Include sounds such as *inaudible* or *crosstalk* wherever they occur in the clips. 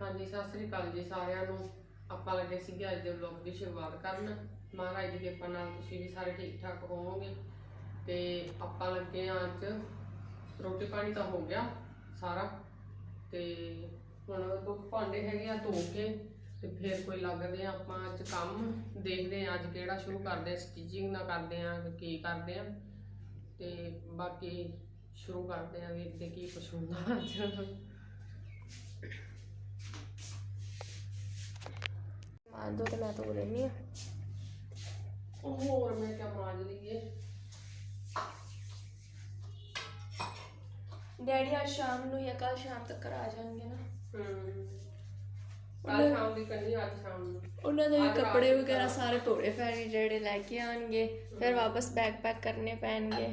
ਹਾਂਜੀ, ਸਤਿ ਸ੍ਰੀ ਅਕਾਲ ਜੀ ਸਾਰਿਆਂ ਨੂੰ। ਆਪਾਂ ਲੱਗੇ ਸੀਗੇ ਅੱਜ ਦੇ ਵਲੌਗ ਦੀ ਸ਼ੁਰੂਆਤ ਕਰਨ। ਮਹਾਰਾਜ ਦੀ ਕਿਰਪਾ ਨਾਲ ਤੁਸੀਂ ਵੀ ਸਾਰੇ ਠੀਕ ਠਾਕ ਹੋਵੋਗੇ। ਤੇ ਆਪਾਂ ਲੱਗੇ ਆ ਅੱਜ। ਰੋਟੀ ਪਾਣੀ ਤਾਂ ਹੋ ਗਿਆ ਸਾਰਾ। ਤੇ ਹੁਣ ਦੋ ਭਾਂਡੇ ਹੈਗੇ ਆ ਧੋ ਕੇ ਤੇ ਫਿਰ ਕੋਈ ਲੱਗਦੇ ਆ ਆਪਾਂ ਅੱਜ ਕੰਮ। ਦੇਖਦੇ ਆ ਅੱਜ ਕਿਹੜਾ ਸ਼ੁਰੂ ਕਰਦੇ ਆ ਸਟਿਚਿੰਗ ਦਾ ਕਰਦੇ ਆ ਕੀ ਕਰਦੇ ਆ। ਤੇ ਬਾਕੀ ਸ਼ੁਰੂ ਕਰਦੇ ਆ ਵੇਖਦੇ ਕੀ ਕੁਛ ਹੁੰਦਾ ਅੱਜ। ਮਾਰ ਦੋ ਤੇ ਮੈਂ ਧੋ ਲੈਣੀ ਆ। ਹੋਰ ਮੈਂ ਕਿਆ ਮਾਜ ਲਈਏ। ਡੈਡੀ ਅੱਜ ਸ਼ਾਮ ਨੂੰ ਜਾਂ ਕੱਲ ਸ਼ਾਮ ਤੱਕ ਆ ਜਾਣਗੇ ਨਾ। ਹਮ ਕੱਲ ਸ਼ਾਮ ਦੀ ਕੰਨੀ ਅੱਜ ਸ਼ਾਮ ਨੂੰ। ਉਹਨਾਂ ਦੇ ਵੀ ਕੱਪੜੇ ਵਗੈਰਾ ਸਾਰੇ ਧੋਣੇ ਪੈਣੇ ਜਿਹੜੇ ਲੈ ਕੇ ਆਣਗੇ ਫਿਰ ਵਾਪਸ ਬੈਗ ਪੈਕ ਕਰਨੇ ਪੈਣਗੇ।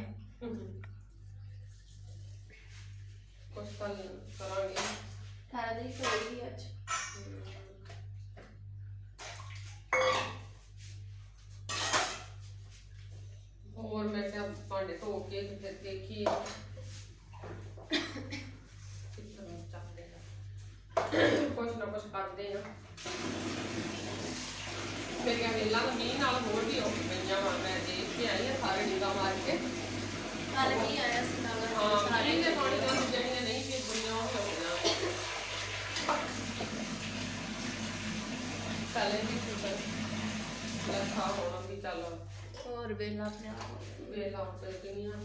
ਕੁਛ ਕੱਲ ਕਰਾਂਗੇ। ਸਾਰਾ ਦਿਨ ਧੋਈ ਅੱਜ। ਹੋਰ ਮੈਂ ਕਿਹਾ ਭਾਂਡੇ ਧੋ ਕੇ ਤੇ ਫਿਰ ਆ। ਕੁਛ ਨਾ ਕੁਛ ਕਰਦੇ ਆ। ਮੈਂ ਕਿਹਾ ਵੇਲਾ ਤਾਂ ਮੀਂਹ ਨਾਲ ਹੋਰ ਵੀ ਹੋ ਗਈਆਂ ਵਾ। ਮੈਂ ਦੇਖ ਕੇ ਆਈ ਆ ਸਾਰੇ ਨਿਗਾ ਮਾਰ ਕੇ। ਕੱਲ ਕੀ ਆਇਆ ਸੀ ਨਾਲ। ਹਾਂ ਮੀਂਹ ਦੇ ਪਾਣੀ ਨਾਲ ਜਿਹੜੀਆਂ ਨਹੀਂ ਭੇਜਣੀਆਂ ਉਹ ਹੋ ਗਈਆਂ। ਪਹਿਲੇ ਵੀ ਸੁਪਰ ਲੱਖਾ ਹੋਣਾ ਵੀ ਚੱਲ। ਹੋਰ ਵੇਲਾ ਆਪ ਵੇਲਾ ਉੱਤੇ ਕਿੰਨੀਆਂ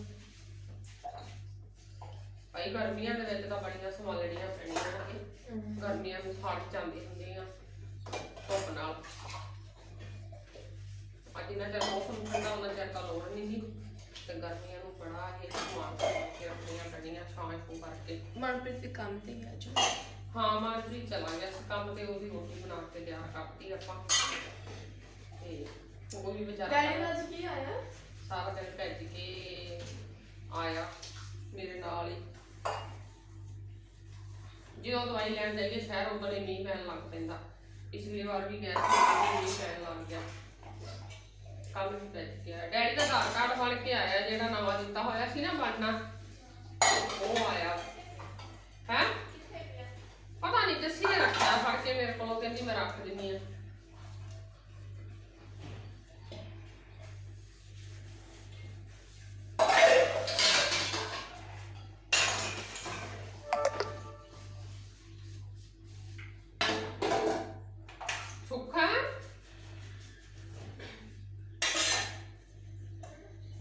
ਭਾਈ ਗਰਮੀਆਂ ਦੇ ਵਿੱਚ ਤਾਂ ਬੜੀਆਂ ਸੰਭਾਲਣੀਆਂ ਪੈਣੀਆਂ ਨੇ ਗਰਮੀਆਂ ਨੂੰ ਫੜ ਜਾਂਦੀ ਹੁੰਦੀਆਂ ਧੁੱਪ ਨਾਲ। ਅੱਜ ਨਾ ਚਿਰ ਮੌਸਮ ਠੰਡਾ ਹੁੰਦਾ ਚਿਰ ਤਾਂ ਲੋੜ ਨਹੀਂ ਸੀ। ਤੇ ਗਰਮੀਆਂ ਨੂੰ ਬੜਾ ਹੀ ਸਮਾਨ ਕੇ ਰੱਖਣੀਆਂ ਪੈਣੀਆਂ ਛਾਂ ਛੂ ਕਰਕੇ। ਮਨਪ੍ਰੀਤ ਦੇ ਕੰਮ ਤੇ ਗਿਆ ਜੋ ਹਾਂ ਮਾਨਵੀ ਚਲਾ ਗਿਆ ਸੀ ਕੰਮ ਤੇ ਉਹਦੀ ਰੋਟੀ ਬਣਾ ਕੇ ਤਿਆਰ ਕਰਤੀ ਆਪਾਂ। ਤੇ ਉਹ ਵੀ ਵਿਚਾਰਾ ਅੱਜ ਕੀ ਆਇਆ? ਸਾਰਾ ਦਿਨ ਭੱਜ ਕੇ ਆਇਆ ਮੇਰੇ ਨਾਲ ਹੀ। ਜਦੋਂ ਦਵਾਈ ਲੈਣ ਜਾਈਏ ਸ਼ਹਿਰ ਉਦੋਂ ਹੀ ਮੀਂਹ ਪੈਣ ਲੱਗ ਪੈਂਦਾ। ਪਿਛਲੀ ਵਾਰ ਵੀ ਗਿਆ ਸੀ ਉਦੋਂ ਮੀਂਹ ਪੈਣ ਲੱਗ ਗਿਆ। ਕੱਲ ਵੀ ਭੱਜ ਗਿਆ ਡੈਡੀ ਦਾ ਆਧਾਰ ਕਾਰਡ ਬਣ ਕੇ ਆਇਆ ਜਿਹੜਾ ਨਵਾਂ ਦਿੱਤਾ ਹੋਇਆ ਸੀ ਨਾ ਬਣਨਾ ਉਹ ਆਇਆ। ਹੈ? ਪਤਾ ਨਹੀਂ ਜੱਸੀ ਨੇ ਰੱਖਿਆ ਫੜ ਕੇ ਮੇਰੇ ਕੋਲੋਂ ਕਹਿੰਦੀ ਮੈਂ ਰੱਖ ਦਿੰਨੀ ਆ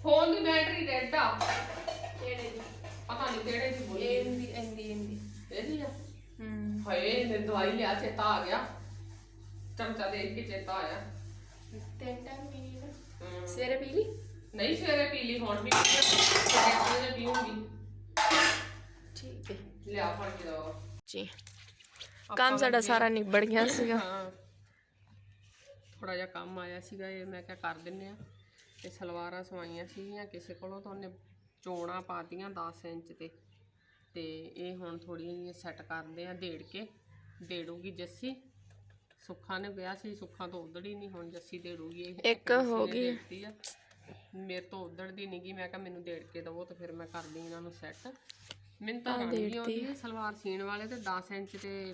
ਫੋਨ ਦੀ ਬੈਟਰੀ ਡੈਡ ਆ ਕਿਹੜੇ ਦੀ? ਪਤਾ ਨਹੀਂ ਕਿਹੜੇ ਦੀ ਬੋਲੀ। ਇੰਦੀ ਇੰਦੀ ਇੰਦੀ ਇਹਦੀ ਆ? ਹੂੰ। ਹਾਏ ਮੈਂ ਦਵਾਈ ਲਿਆ ਚੇਤਾ ਆ ਗਿਆ। ਚਮਚਾ ਦੇਖ ਕੇ ਚੇਤਾ ਆਇਆ। ਤਿੰਨ ਟਾਈਮ ਪੀਣੀ ਨਾ। ਹਮ, ਸਵੇਰੇ ਪੀ ਲਈ? ਨਹੀਂ ਸਵੇਰੇ ਪੀ ਲਈ ਹੁਣ ਵੀ ਸਵੇਰੇ ਪੀਉਂਗੀ ਠੀਕ ਹੈ। ਲਿਆ ਫੜ ਕੇ ਦੋ ਜੀ। ਕੰਮ ਸਾਡਾ ਸਾਰਾ ਨਿਬੜ ਗਿਆ ਸੀਗਾ। ਹਾਂ। ਥੋੜਾ ਜਿਹਾ ਕੰਮ ਆਇਆ ਸੀਗਾ ਇਹ ਮੈਂ ਕਿਹਾ ਕਰ ਦਿੰਨੇ ਆ ਤੇ ਸਲਵਾਰਾਂ ਸਵਾਈਆਂ ਸੀਗੀਆਂ ਕਿਸੇ ਕੋਲੋਂ ਤਾਂ ਉਹਨੇ ਚੋਣਾ ਪਾਤੀਆਂ 10 ਇੰਚ ਤੇ। ਤੇ ਇਹ ਹੁਣ ਥੋੜੀਆਂ ਜਿਹੀਆਂ ਸੈੱਟ ਕਰਦੇ ਆ ਦੇੜ ਕੇ। ਦੇੜੂਗੀ ਜੱਸੀ। ਸੁੱਖਾ ਨੇ ਵਿਆਹ ਸੀ ਸੁੱਖਾ ਤੋਂ ਉਧੜੀ ਨਹੀਂ ਹੁਣ ਜੱਸੀ ਦੇੜੂਗੀ। ਇਹ ਇੱਕ ਹੋ ਗਈ। ਦੇੜਤੀ ਆ। ਮੇਰੇ ਤੋਂ ਉਧੜਦੀ ਨਹੀਂ ਗਈ ਮੈਂ ਕਿਹਾ ਮੈਨੂੰ ਦੇੜ ਕੇ ਦਵੋ ਤੇ ਫਿਰ ਮੈਂ ਕਰਦੀ ਇਹਨਾਂ ਨੂੰ ਸੈੱਟ ਮੈਨੂੰ ਤਾਂ ਨਹੀਂ ਆਉਂਦੀ ਸਲਵਾਰ ਸੀਣ ਵਾਲੇ ਤੇ 10 ਇੰਚ ਤੇ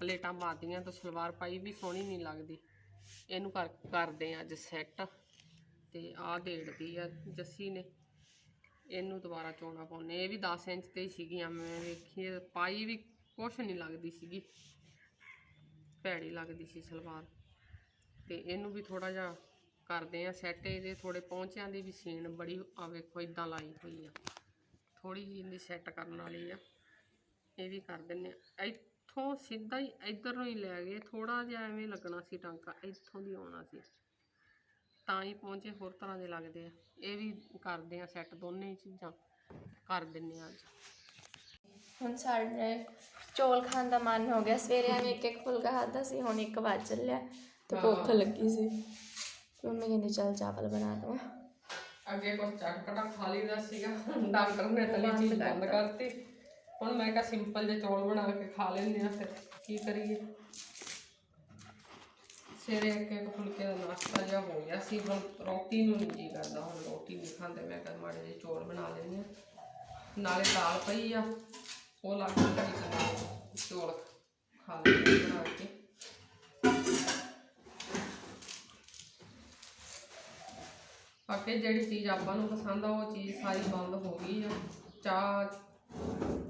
ਪਲੇਟਾਂ ਪਾਤੀਆਂ ਤਾਂ ਸਲਵਾਰ ਪਾਈ ਵੀ ਸੋਹਣੀ ਨਹੀਂ ਲੱਗਦੀ। ਇਹਨੂੰ ਕਰ ਕਰਦੇ ਆ ਅੱਜ ਸੈੱਟ ਤੇ ਆਹ ਦੇੜਦੀ ਆ ਜੱਸੀ ਨੇ। ਇਹਨੂੰ ਦੁਬਾਰਾ ਚੋਣਾ ਪਾਉਣੇ ਇਹ ਵੀ 10 ਇੰਚ ਤੇ ਹੀ ਸੀਗੀਆਂ। ਮੈਂ ਵੇਖੀ ਪਾਈ ਵੀ ਕੁਛ ਨਹੀਂ ਲੱਗਦੀ ਸੀਗੀ। ਭੈੜੀ ਲੱਗਦੀ ਸੀ ਸਲਵਾਰ। ਤੇ ਇਹਨੂੰ ਵੀ ਥੋੜਾ ਜਿਹਾ ਕਰਦੇ ਆ ਸੈੱਟ ਇਹਦੇ ਥੋੜੇ ਪਹੁੰਚਿਆਂ ਦੀ ਵੀ ਸੀਨ ਬੜੀ ਆ ਵੇਖੋ ਇਦਾਂ ਲਾਈ ਹੋਈ ਆ। ਥੋੜੀ ਜਿਹੀ ਇਹਦੀ ਸੈੱਟ ਕਰਨ ਵਾਲੀ ਆ। ਇਹ ਵੀ ਕਰ ਦਿੰਨੇ ਆ ਇੱਥੋਂ ਸਿੱਧਾ ਹੀ ਇੱਧਰ ਨੂੰ ਹੀ ਲੈ ਗਏ। ਥੋੜਾ ਜਿਹਾ ਐਵੇਂ ਲੱਗਣਾ ਸੀ ਟਾਂਕਾ। ਇੱਥੋਂ ਦੀ ਆਉਣਾ ਸੀ। ਤਾਂ ਹੀ ਪਹੁੰਚੇ ਹੋਰ ਤਰ੍ਹਾਂ ਦੇ ਲੱਗਦੇ ਆ। ਇਹ ਵੀ ਕਰਦੇ ਆ ਸੈੱਟ ਦੋਨੇ ਹੀ ਚੀਜ਼ਾਂ ਕਰ ਦਿੰਨੇ ਆ ਅੱਜ। ਹੁਣ ਸਾਡੇ ਚੌਲ ਖਾਣ ਦਾ ਮਨ ਹੋ ਗਿਆ। ਸਵੇਰੇ ਐਵੇਂ ਇੱਕ ਇੱਕ ਫੁਲਕਾ ਖਾਧਾ ਸੀ ਹੁਣ ਇੱਕ ਵੱਜ ਚੱਲਿਆ। ਤੇ ਭੁੱਖ ਲੱਗੀ ਸੀ। ਤੇ ਮੰਮੀ ਕਹਿੰਦੀ ਚੱਲ ਚਾਵਲ ਬਣਾ ਦਵਾਂ। ਅੱਗੇ ਕੁਝ ਚਟਪਟਾ ਖਾ ਲਈਦਾ ਸੀਗਾ। ਡਾਕਟਰ ਨੇ ਤਲੀ ਚੀਜ਼ ਬੰਦ ਕਰਤੀ। ਹੁਣ ਮੈਂ ਕਿਹਾ ਸਿੰਪਲ ਜਿਹੇ ਚੌਲ ਬਣਾ ਕੇ ਖਾ ਲੈਂਦੇ ਆ ਫਿਰ ਕੀ ਕਰੀਏ? ਸਵੇਰੇ ਇੱਕ ਇੱਕ ਫੁਲਕੇ ਦਾ ਨਾਸ਼ਤਾ ਜਿਹਾ ਹੋ ਗਿਆ ਸੀ, ਹੁਣ ਰੋਟੀ ਨੂੰ ਨਹੀਂ ਜੀ ਕਰਦਾ, ਹੁਣ ਰੋਟੀ ਨਹੀਂ ਖਾਂਦੇ, ਮੈਂ ਕਿਹਾ ਮਾੜੇ ਜਿਹੇ ਚੌਲ ਬਣਾ ਲੈਂਦੇ ਆ ਨਾਲੇ ਦਾਲ ਪਈ ਆ, ਉਹ ਲੱਗ ਘੜੀ ਚੌਲ ਖਾ ਲੈਂਦੇ ਬਣਾ ਕੇ। ਬਾਕੀ ਜਿਹੜੀ ਚੀਜ਼ ਆਪਾਂ ਨੂੰ ਪਸੰਦ ਆ, ਉਹ ਚੀਜ਼ ਸਾਰੀ ਬੰਦ ਹੋ ਗਈ ਆ। ਚਾਹ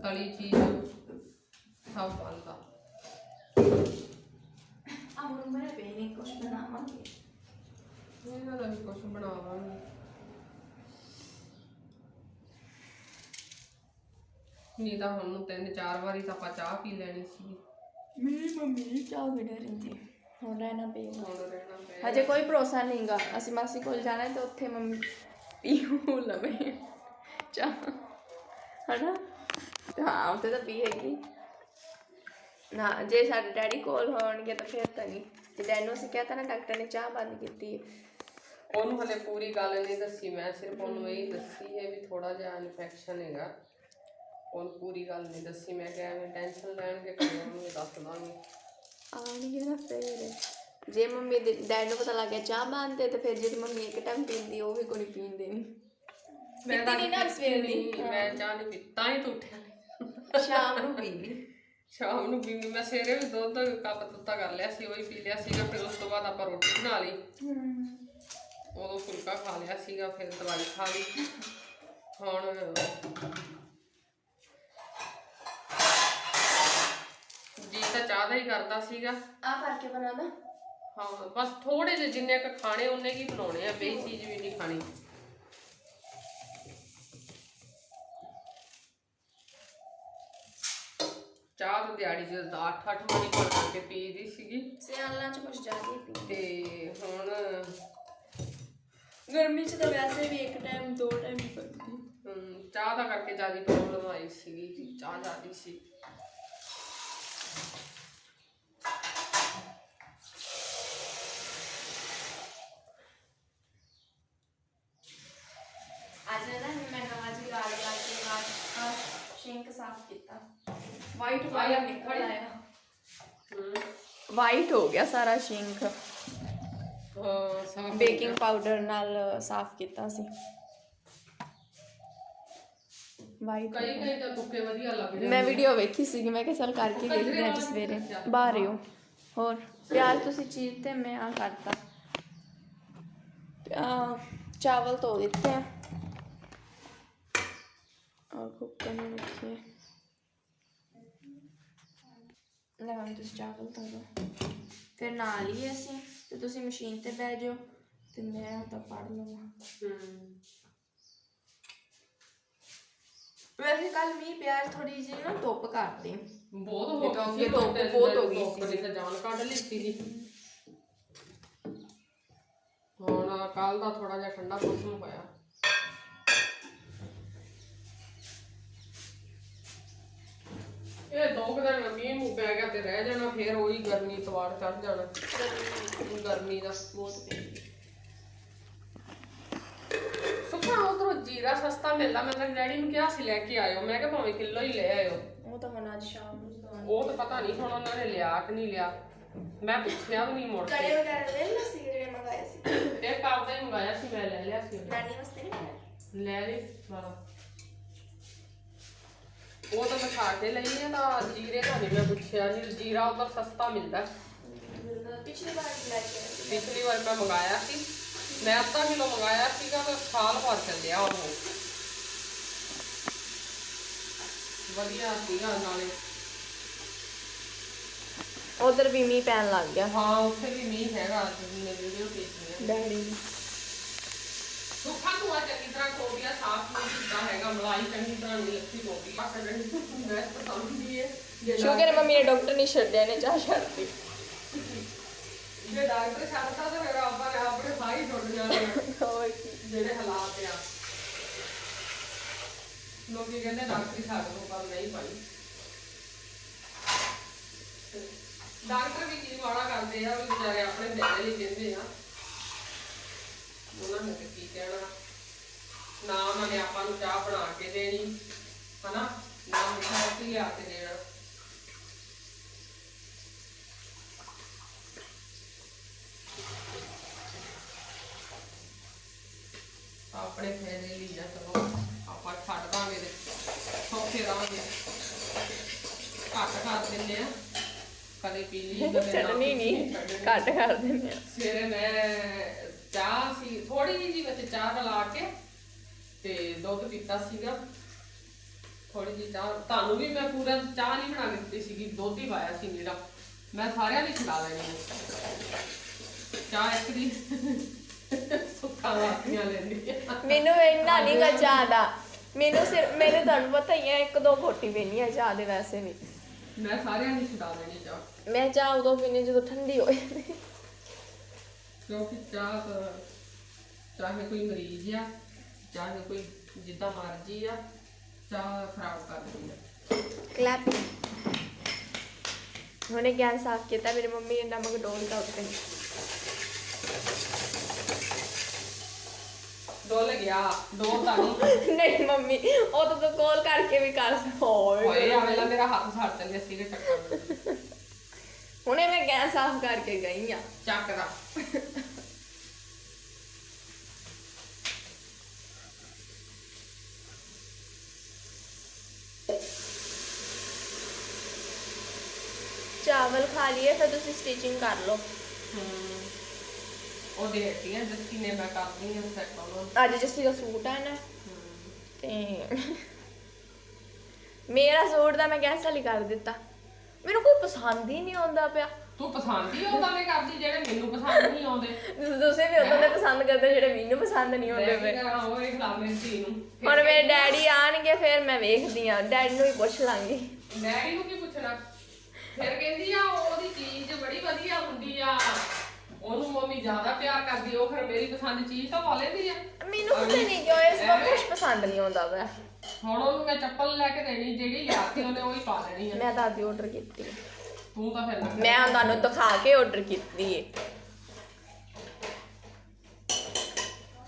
ਤਲੀ ਚੀਜ਼ ਸਭ ਬੰਦ ਆ ਅਮਰ ਮੇਰੇ ਬੇਨੇ ਕੁਝ ਬਣਾਵਾਂਗੇ ਇਹਨਾਂ ਦਾ ਵੀ ਕੁਝ ਬਣਾਵਾਂਗੇ। ਨਹੀਂ ਤਾਂ ਹੁਣ ਤਿੰਨ ਚਾਰ ਵਾਰੀ ਤਾਂ ਆਪਾਂ ਚਾਹ ਪੀ ਲੈਣੀ ਸੀ। ਮੇਰੀ ਮੰਮੀ ਚਾਹ ਬਿਨਾ ਰਹਿੰਦੀ ਹੁਣ ਰਹਿਣਾ ਪਏਗਾ ਹੁਣ ਰਹਿਣਾ ਪਿਆ। ਹਜੇ ਕੋਈ ਭਰੋਸਾ ਨਹੀਂਗਾ ਅਸੀਂ ਮਾਸੀ ਕੋਲ ਜਾਣਾ ਹੈ ਤੇ ਉੱਥੇ ਮੰਮੀ ਪੀਉ ਲਵੇ ਚਾਹ। ਹਨਾ? ਹਾਂ ਉੱਥੇ ਤਾਂ ਪੀਏਗੀ ਨਾ ਜੇ ਸਾਡੇ ਡੈਡੀ ਕੋਲ ਹੋਣਗੇ ਤਾਂ ਫਿਰ ਤਾਂ ਨਹੀਂ। ਤੇ ਡੈਡ ਨੂੰ ਅਸੀਂ ਕਿਹਾ ਤਾਂ ਨਾ ਡਾਕਟਰ ਨੇ ਚਾਹ ਬੰਦ ਕੀਤੀ ਹੈ। ਉਹਨੂੰ ਹਲੇ ਪੂਰੀ ਗੱਲ ਨਹੀਂ ਦੱਸੀ ਮੈਂ ਸਿਰਫ ਉਹਨੂੰ ਇਹ ਦੱਸੀ ਹੈ ਵੀ ਥੋੜਾ ਜਿਹਾ ਇਨਫੈਕਸ਼ਨ ਹੈਗਾ। ਉਹਨੂੰ ਪੂਰੀ ਗੱਲ ਨਹੀਂ ਦੱਸੀ ਮੈਂ ਕਿਹਾ ਐਵੇਂ ਟੈਨਸ਼ਨ ਲੈਣਗੇ ਕੋਈ ਉਹਨੂੰ ਦੱਸ ਦਾਂਗੇ। ਆਣਗੇ ਨਾ ਫਿਰ ਜੇ ਮੰਮੀ ਦੇ ਡੈਡ ਨੂੰ ਪਤਾ ਲੱਗ ਗਿਆ ਚਾਹ ਬੰਦ ਤੇ ਤੇ ਫਿਰ ਜੇ ਮੰਮੀ ਇੱਕ ਟਾਈਮ ਪੀਂਦੀ ਉਹ ਵੀ ਕੋਈ ਨਹੀਂ ਪੀਂਦੇ ਨਹੀਂ। ਮੈਂ ਪੀਤੀ ਨੀ ਨਾ ਸਵੇਰ। ਦੀ। ਨਹੀਂ, ਮੈਂ ਚਾਹ ਨਹੀਂ ਪੀਤੀ ਤਾਂ ਹੀ ਤੂੰ ਉੱਠਿਆ। ਸ਼ਾਮ ਨੂੰ ਪੀ ਲਈ। ਸ਼ਾਮ ਨੂੰ ਪੀਂਦੀ ਮੈਂ ਸਵੇਰੇ ਵੀ ਦੁੱਧ ਕੱਪ ਦਿੱਤਾ ਕਰ ਲਿਆ ਸੀ ਉਹ ਹੀ ਪੀ ਲਿਆ ਸੀਗਾ ਫਿਰ ਉਸ ਤੋਂ ਬਾਅਦ ਆਪਾਂ ਰੋਟੀ ਬਣਾ ਲਈ। ਉਦੋਂ ਫੁਲਕਾ ਖਾ ਲਿਆ ਸੀਗਾ ਫਿਰ ਦਵਾਈ ਖਾ ਲਈ। ਹੁਣ ਜੀ ਤਾਂ ਚਾਹ ਦਾ ਹੀ ਕਰਦਾ ਸੀਗਾ। ਆ ਕਰਕੇ ਬਣਾਦਾ ਹਾਂ ਬਸ ਥੋੜੇ ਜਿਹੇ ਜਿੰਨੇ ਕ ਖਾਣੇ ਉਹਨੇ ਕੀ ਬਣਾਉਣੇ ਆ ਬਈ ਚੀਜ਼ ਵੀ ਨਹੀਂ ਖਾਣੀ। ਚਾਹ ਤਾਂ ਦਿਹਾੜੀ ਚ 8 ਅੱਠ ਵਾਰੀ ਕਰ ਕਰਕੇ ਪੀਦੀ ਸੀਗੀ। ਸਿਆਲਾਂ ਚ ਕੁਝ ਜ਼ਿਆਦਾ ਹੀ ਪੀ ਤੇ ਹੁਣ ਗਰਮੀ ਚ ਤਾਂ ਵੈਸੇ ਵੀ ਇੱਕ ਟਾਈਮ ਦੋ ਟਾਈਮ ਹੀ ਪੀਂਦੀ ਹਮ, ਚਾਹ ਦਾ ਕਰਕੇ ਜ਼ਿਆਦਾ ਪ੍ਰੋਬਲਮ ਆਈ ਸੀਗੀ ਚਾਹ ਜ਼ਿਆਦੀ ਸੀ। ਅੱਜ ਨਾ ਮੈਂ ਨਵਾਂ ਜੀ ਗਾਲ ਲਾ ਕੇ ਬਾਅਦ ਸ਼ਿੰਕ ਸਾਫ਼ ਕੀਤਾ। ਵਾਈਟ ਵਾਲਾ ਨਿਕਲ ਆਇਆ ਹਮ, ਵਾਈਟ ਹੋ ਗਿਆ ਸਾਰਾ ਸ਼ਿੰਕ। ਹਾਂ ਸਾਫ਼ ਬੇਕਿੰਗ ਪਾਊਡਰ ਨਾਲ ਸਾਫ਼ ਕੀਤਾ ਸੀ। ਵਾਈਟ ਕਈ ਕਈ ਤਾਂ ਤੁੱਕੇ ਵਧੀਆ ਲੱਗਦੇ ਮੈਂ ਵੀਡੀਓ ਵੇਖੀ ਸੀ ਕਿ ਮੈਂ ਕਿਹਾ ਚਲ ਕਰਕੇ ਦੇਖਦੇ ਹਾਂ ਅੱਜ ਸਵੇਰੇ। ਬਾਹਰ ਹੋ ਹੋਰ ਪਿਆਰ ਤੁਸੀਂ ਚੀਜ਼ ਤੇ ਮੈਂ ਆ ਕਰਤਾ। ਚਾਵਲ ਧੋ ਦਿੱਤੇ ਆ। ਔਰ ਕੁੱਕਰ ਨੂੰ ਰੱਖੀਏ। ਲੈ ਹੁਣ ਤੁਸੀਂ ਚਾਵਲ ਧੋ ਲਓ। ਫਿਰ ਨਾਲ ਹੀ ਅਸੀਂ ਤੇ ਤੁਸੀਂ ਮਸ਼ੀਨ ਤੇ ਬਹਿ ਜਾਓ ਤੇ ਮੈਂ ਤਾਂ ਪੜ ਲਵਾਂ। ਹਮ, ਵੈਸੇ ਕੱਲ ਮੀਂਹ ਪਿਆ ਥੋੜੀ ਜਿਹੀ ਨਾ ਧੁੱਪ ਕਰਦੀ ਬਹੁਤ ਹੋ ਗਈ ਸੀ ਧੁੱਪ ਬਹੁਤ ਹੋ ਗਈ ਸੀ। ਤਾਂ ਜਾਨ ਕੱਢ ਲਈ ਸੀਗੀ ਹੁਣ ਕੱਲ ਦਾ ਥੋੜਾ ਜਿਹਾ ਠੰਡਾ ਮੌਸਮ ਹੋਇਆ। ਇਹ ਦੋ ਕੁ ਦਿਨ ਮੀਂਹ ਮੂੰਹ ਪੈ ਗਿਆ ਤੇ ਰਹਿ ਜਾਣਾ ਫੇਰ ਉਹੀ ਗਰਮੀ ਤਵਾੜ ਚੜ ਜਾਣਾ। ਗਰਮੀ ਦਾ ਬਹੁਤ ਪੈਂਦੀ ਸੁਖਾ ਉਧਰੋਂ ਜੀਰਾ ਸਸਤਾ ਮਿਲਦਾ ਮੈਂ ਤਾਂ ਡੈਡੀ ਨੂੰ ਕਿਹਾ ਸੀ ਲੈ ਕੇ ਆਇਓ। ਮੈਂ ਕਿਹਾ ਭਾਵੇਂ ਕਿਲੋ ਹੀ ਲੈ ਆਇਓ। ਉਹ ਤਾਂ ਹੁਣ ਅੱਜ ਸ਼ਾਮ ਨੂੰ ਉਹ ਤਾਂ ਪਤਾ ਨਹੀਂ ਹੁਣ ਉਹਨਾਂ ਨੇ ਲਿਆ ਕਿ ਨਹੀਂ ਲਿਆ। ਮੈਂ ਪੁੱਛਿਆ ਵੀ ਨਹੀਂ ਮੁੜ ਕੇ। ਕੜੇ ਵਗੈਰਾ ਲੈ ਲਓ ਸੀ ਜਿਹੜੇ ਮੰਗਾਏ ਸੀ? ਇਹ ਕੱਪ ਦਾ ਹੀ ਮੰਗਾਇਆ ਸੀ ਮੈਂ ਲੈ ਲਿਆ ਸੀ। ਉਹਨੇ। ਨਾਨੀ ਵਾਸਤੇ ਨਹੀਂ ਮੰਗਾਏ? ਲੈ ਲਈ ਵਾਲਾ ਉਹ ਤਾਂ ਮੈਂ ਖਾ ਕੇ ਲਈ ਆ ਤਾਂ ਜੀਰੇ ਦਾ ਨਹੀਂ ਮੈਂ ਪੁੱਛਿਆ ਨਹੀਂ ਜੀਰਾ ਉਧਰ ਸਸਤਾ ਮਿਲਦਾ। ਪਿਛਲੀ ਵਾਰ ਵੀ ਲੈ ਕੇ। ਪਿਛਲੀ ਵਾਰ ਮੈਂ ਮੰਗਾਇਆ ਸੀ। ਮੈਂ ਅੱਧਾ ਕਿਲੋ ਮੰਗਾਇਆ ਸੀਗਾ ਤਾਂ ਸਾਲ ਭਰ ਚੱਲਿਆ ਉਹ ਵਧੀਆ ਸੀਗਾ ਨਾਲੇ। ਉਧਰ ਵੀ ਮੀਂਹ ਪੈਣ ਲੱਗ ਗਿਆ। ਹਾਂ ਉੱਥੇ ਵੀ ਮੀਂਹ ਹੈਗਾ ਜਿੰਨੇ ਵੀਡੀਓ ਦੇਖੀ ਹੈ। ਡੈਡੀ ਸੁੱਖਾ ਨੂੰ ਆ ਚੰਗੀ ਤਰ੍ਹਾਂ ਕੋਡੀਆ ਸਾਫ਼ ਨਹੀਂ ਕੀਤਾ ਹੈਗਾ ਮਲਾਈ ਚੰਗੀ ਤਰ੍ਹਾਂ ਨਹੀਂ ਲੱਥੀ ਕੋਡੀ ਬਸ ਜਿਹੜੀ ਮੈਂ ਪਸੰਦ ਨਹੀਂ ਹੈ ਸ਼ੁਕਰ ਮੰਮੀ ਨੇ ਡਾਕਟਰ ਨਹੀਂ ਛੱਡਿਆ ਨੇ ਚਾਹ ਛੱਡਤੀ ਜੇ ਡਾਕਟਰ ਛੱਡਦਾ ਤਾਂ ਫਿਰ ਆਪਾਂ ਨੇ ਆਪਣੇ ਹੀ ਟੁੱਟ ਜਾਣੇ। ਆ, ਹੋਰ ਕੀ। ਜਿਹੜੇ ਹਾਲਾਤ ਆ। ਲੋਕੀ ਕਹਿੰਦੇ ਡਾਕਟਰ ਛੱਡ ਦੋ ਪਰ ਨਹੀਂ ਭਾਈ। ਡਾਕਟਰ ਵੀ ਕੀ ਮਾੜਾ ਕਰਦੇ ਆ ਵੀ ਵਿਚਾਰੇ ਆਪਣੇ ਦੇਣੇ ਲਈ ਕਹਿੰਦੇ ਆ। ਉਹਨਾਂ ਨੇ ਤਾਂ ਕੀ ਕਹਿਣਾ? ਨਾ ਉਹਨਾਂ ਨੇ ਆਪਾਂ ਨੂੰ ਚਾਹ ਬਣਾ ਕੇ ਦੇਣੀ ਹਨਾ? ਨਾ ਮਿੱਠਾ ਰੋਟੀ ਲਿਆ ਕੇ ਦੇਣਾ। ਆਪਣੇ ਫਾਇਦੇ ਲਈ ਜਾਂ ਚਲੋ ਆਪਾਂ ਛੱਡ ਦਾਂਗੇ ਤੇ ਸੌਖੇ ਰਹਾਂਗੇ। ਘੱਟ ਕਰ ਦਿੰਦੇ ਆ। ਕਦੇ ਪੀ ਲਈ ਕਦੇ ਨਾ ਚਟਨੀ ਨਹੀਂ ਘੱਟ ਕਰ ਦਿੰਦੇ ਆ। ਸਵੇਰੇ ਮੈਂ ਚਾਹ ਸੀ ਥੋੜੀ ਜਿਹੀ ਵਿੱਚ ਚਾਹ ਰਲਾ ਕੇ ਤੇ ਦੁੱਧ ਪੀਤਾ ਸੀਗਾ। ਥੋੜੀ ਜਿਹੀ ਚਾਹ ਤੁਹਾਨੂੰ ਵੀ ਮੈਂ ਪੂਰਾ ਚਾਹ ਨਹੀਂ ਬਣਾ ਕੇ ਦਿੱਤੀ ਸੀਗੀ ਦੁੱਧ ਹੀ ਪਾਇਆ ਸੀ ਮੇਰਾ। ਮੈਂ ਸਾਰਿਆਂ ਦੀ ਖਿਲਾ ਦੇਣੀ ਹੈ ਚਾਹ ਇੱਕ ਦੀ *laughs* ਸੁੱਕਾ ਵਾਤੀਆਂ ਲੈਂਦੀ ਆ। ਮੈਨੂੰ ਇੰਨਾ ਨਹੀਂ ਗਾ ਚਾਹ ਦਾ। ਮੈਨੂੰ ਸਿਰ ਮੈਨੂੰ ਤੁਹਾਨੂੰ ਪਤਾ ਹੀ ਹੈ ਇੱਕ ਦੋ ਘੋਟੀ ਪੀਣੀ ਹੈ ਚਾਹ ਦੇ ਵੈਸੇ ਵੀ। ਮੈਂ ਸਾਰਿਆਂ ਦੀ ਖਿਲਾ ਦੇਣੀ ਚਾਹ। ਮੈਂ ਚਾਹ ਉਦੋਂ ਪੀਣੀ ਜਦੋਂ ਠੰਡੀ ਹੋਏ। ਕਿਉਂਕਿ ਚਾਹ ਤਾਂ ਚਾਹੇ ਕੋਈ ਮਰੀਜ਼ ਆ ਚਾਹੇ ਕੋਈ ਜਿੱਦਾਂ ਮਰਜ਼ੀ ਆ ਚਾਹ ਖਰਾਬ ਕਰਦੀ ਆ। ਕਲੈਪ ਹੁਣੇ ਗੈਸ ਸਾਫ਼ ਕੀਤਾ ਮੇਰੀ ਮੰਮੀ ਨੇ ਨਮਕ ਡੋਲਤਾ ਉੱਤੇ। ਡੋਲ ਗਿਆ ਦੋ ਤਾਂ ਨਹੀਂ। ਨਹੀਂ ਮੰਮੀ ਉਹ ਤਾਂ ਤੂੰ ਕਾਲ ਕਰਕੇ ਵੀ ਕਰ ਹੋਏ ਹੋਏ ਆ ਵੇਲਾ ਮੇਰਾ ਹੱਥ ਸੜ ਚੱਲਿਆ ਸੀਗੇ ਟੱਕਰ ਨੂੰ। ਹੁਣੇ ਮੈਂ ਗੈਸ ਸਾਫ਼ ਕਰਕੇ ਗਈ ਆ। ਚੱਕ ਦਾ। ਚਾਵਲ ਖਾ ਲਈਏ ਫਿਰ ਤੁਸੀਂ ਸਟਿਚਿੰਗ ਕਰ ਲਓ। ਉਹ ਦੇਖਤੀਆਂ ਜੱਸੀ ਨੇ ਮੈਂ ਕਰਦੀ ਆ ਸੈਟ ਉਹਨਾਂ ਅੱਜ ਜੱਸੀ ਦਾ ਸੂਟ ਆ ਨਾ ਤੇ ਮੇਰਾ ਸੂਟ ਦਾ ਮੈਂ ਕੈਂਸਲ ਹੀ ਕਰ ਦਿੱਤਾ। ਮੈਨੂੰ ਕੋਈ ਪਸੰਦ ਹੀ ਨਹੀਂ ਆਉਂਦਾ ਪਿਆ। ਤੂੰ ਪਸੰਦ ਹੀ ਉਹਦਾ ਨੇ ਕਰਦੀ ਜਿਹੜੇ ਮੈਨੂੰ ਪਸੰਦ ਨਹੀਂ ਆਉਂਦੇ। ਤੁਸੀਂ ਵੀ ਉਦੋਂ ਦੇ ਪਸੰਦ ਕਰਦੇ ਜਿਹੜੇ ਮੈਨੂੰ ਪਸੰਦ ਨਹੀਂ ਆਉਂਦੇ ਮੈਂ ਪਏ ਕੀ ਕਰਾਂ ਉਹ ਇਹ ਖਿਲਾ ਮੇਰੀ ਧੀ ਨੂੰ। ਹੁਣ ਮੇਰੇ ਡੈਡੀ ਆਣਗੇ ਫਿਰ ਮੈਂ ਵੇਖਦੀ ਆ ਡੈਡੀ ਨੂੰ ਹੀ ਪੁੱਛ ਲਾਂਗੀ। ਡੈਡੀ ਨੂੰ ਕੀ ਪੁੱਛਣਾ? ਫਿਰ ਕਹਿੰਦੀ ਆ ਉਹਦੀ ਚੀਜ਼ ਬੜੀ ਵਧੀਆ ਹੁੰਦੀ ਆ। ਉਹਨੂੰ ਮੰਮੀ ਜ਼ਿਆਦਾ ਪਿਆਰ ਕਰਦੀ ਉਹ ਫਿਰ ਮੇਰੀ ਪਸੰਦ ਚੀਜ਼ ਤਾਂ ਪਾ ਲੈਂਦੀ ਆ। ਮੈਨੂੰ ਪਤਾ ਨਹੀਂ ਕਿਉਂ ਇਸ ਵਾਰ ਕੁਝ ਪਸੰਦ ਨਹੀਂ ਆਉਂਦਾ ਪਿਆ ਹੁਣ ਉਹਨੂੰ ਮੈਂ ਚੱਪਲ ਲੈ ਕੇ ਦੇਣੀ ਜਿਹੜੀ ਲਿਆਤੀ ਉਹਨੇ ਉਹੀ ਪਾ ਲੈਣੀ ਆ। ਮੈਂ ਤਾਂ ਆਦੀ ਆਰਡਰ ਕੀਤੀ ਹੈ। ਤੂੰ ਤਾਂ ਫਿਰ ਮੈਂ ਹੁਣ ਤੁਹਾਨੂੰ ਦਿਖਾ ਕੇ ਆਰਡਰ ਕੀਤੀ ਹੈ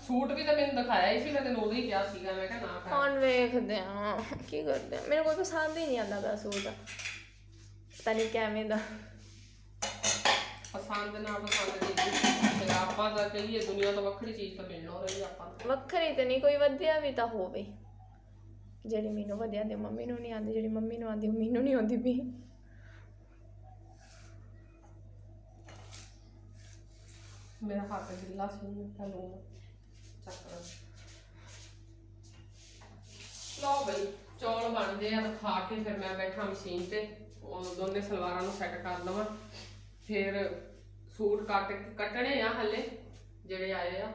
ਸੂਟ ਵੀ ਤਾਂ ਮੈਨੂੰ ਦਿਖਾਇਆ ਹੀ ਸੀ ਮੈਂ ਤੈਨੂੰ ਉਦੋਂ ਹੀ ਕਿਹਾ ਸੀਗਾ ਮੈਂ ਕਿਹਾ ਨਾ ਕਰ। ਹੁਣ ਵੇਖਦੇ ਆ? ਕੀ ਕਰਦੇ ਆ? ਮੈਨੂੰ ਕੋਈ ਪਸੰਦ ਹੀ ਨਹੀਂ ਆਉਂਦਾ ਪਿਆ ਸੂਟ। ਪਤਾ ਨਹੀਂ ਕਿਵੇਂ ਦਾ। ਪਸੰਦ ਨਾ ਪਸੰਦ ਦੀ ਤੇ ਆਪਾਂ ਤਾਂ ਕਹੀਏ ਦੁਨੀਆ ਤੋਂ ਵੱਖਰੀ ਚੀਜ਼ ਤਾਂ ਮਿਲਣੋਂ ਰਹੀ ਆਪਾਂ ਨੂੰ। ਵੱਖਰੀ ਤੇ ਨਹੀਂ ਕੋਈ ਵਧੀਆ ਵੀ ਤਾਂ ਹੋਵੇ। ਜਿਹੜੀ ਮੈਨੂੰ ਵਧੀਆ ਤੇ ਮੰਮੀ ਨੂੰ ਨਹੀਂ ਆਉਂਦੀ। ਜਿਹੜੀ ਮੰਮੀ ਨੂੰ ਆਉਂਦੀ ਉਹ ਮੈਨੂੰ ਨਹੀਂ ਆਉਂਦੀ ਵੀ। ਮੇਰਾ ਹੱਥ ਗਿੱਲਾ ਸੀ ਮੈਂ ਲੂਣ ਚੱਕ ਲਓ ਬਈ ਚੌਲ ਬਣਦੇ ਆ ਤਾਂ ਖਾ ਕੇ ਫਿਰ ਮੈਂ ਬੈਠਾ ਮਸ਼ੀਨ ਤੇ। ਉਹ ਦੋਨੇ ਸਲਵਾਰਾਂ ਨੂੰ ਸੈੱਟ ਕਰ ਲਵਾਂ। ਫਿਰ ਸੂਟ ਕੱਟ ਕੱਟਣੇ ਆ ਹੱਲੇ ਜਿਹੜੇ ਆਏ ਆ।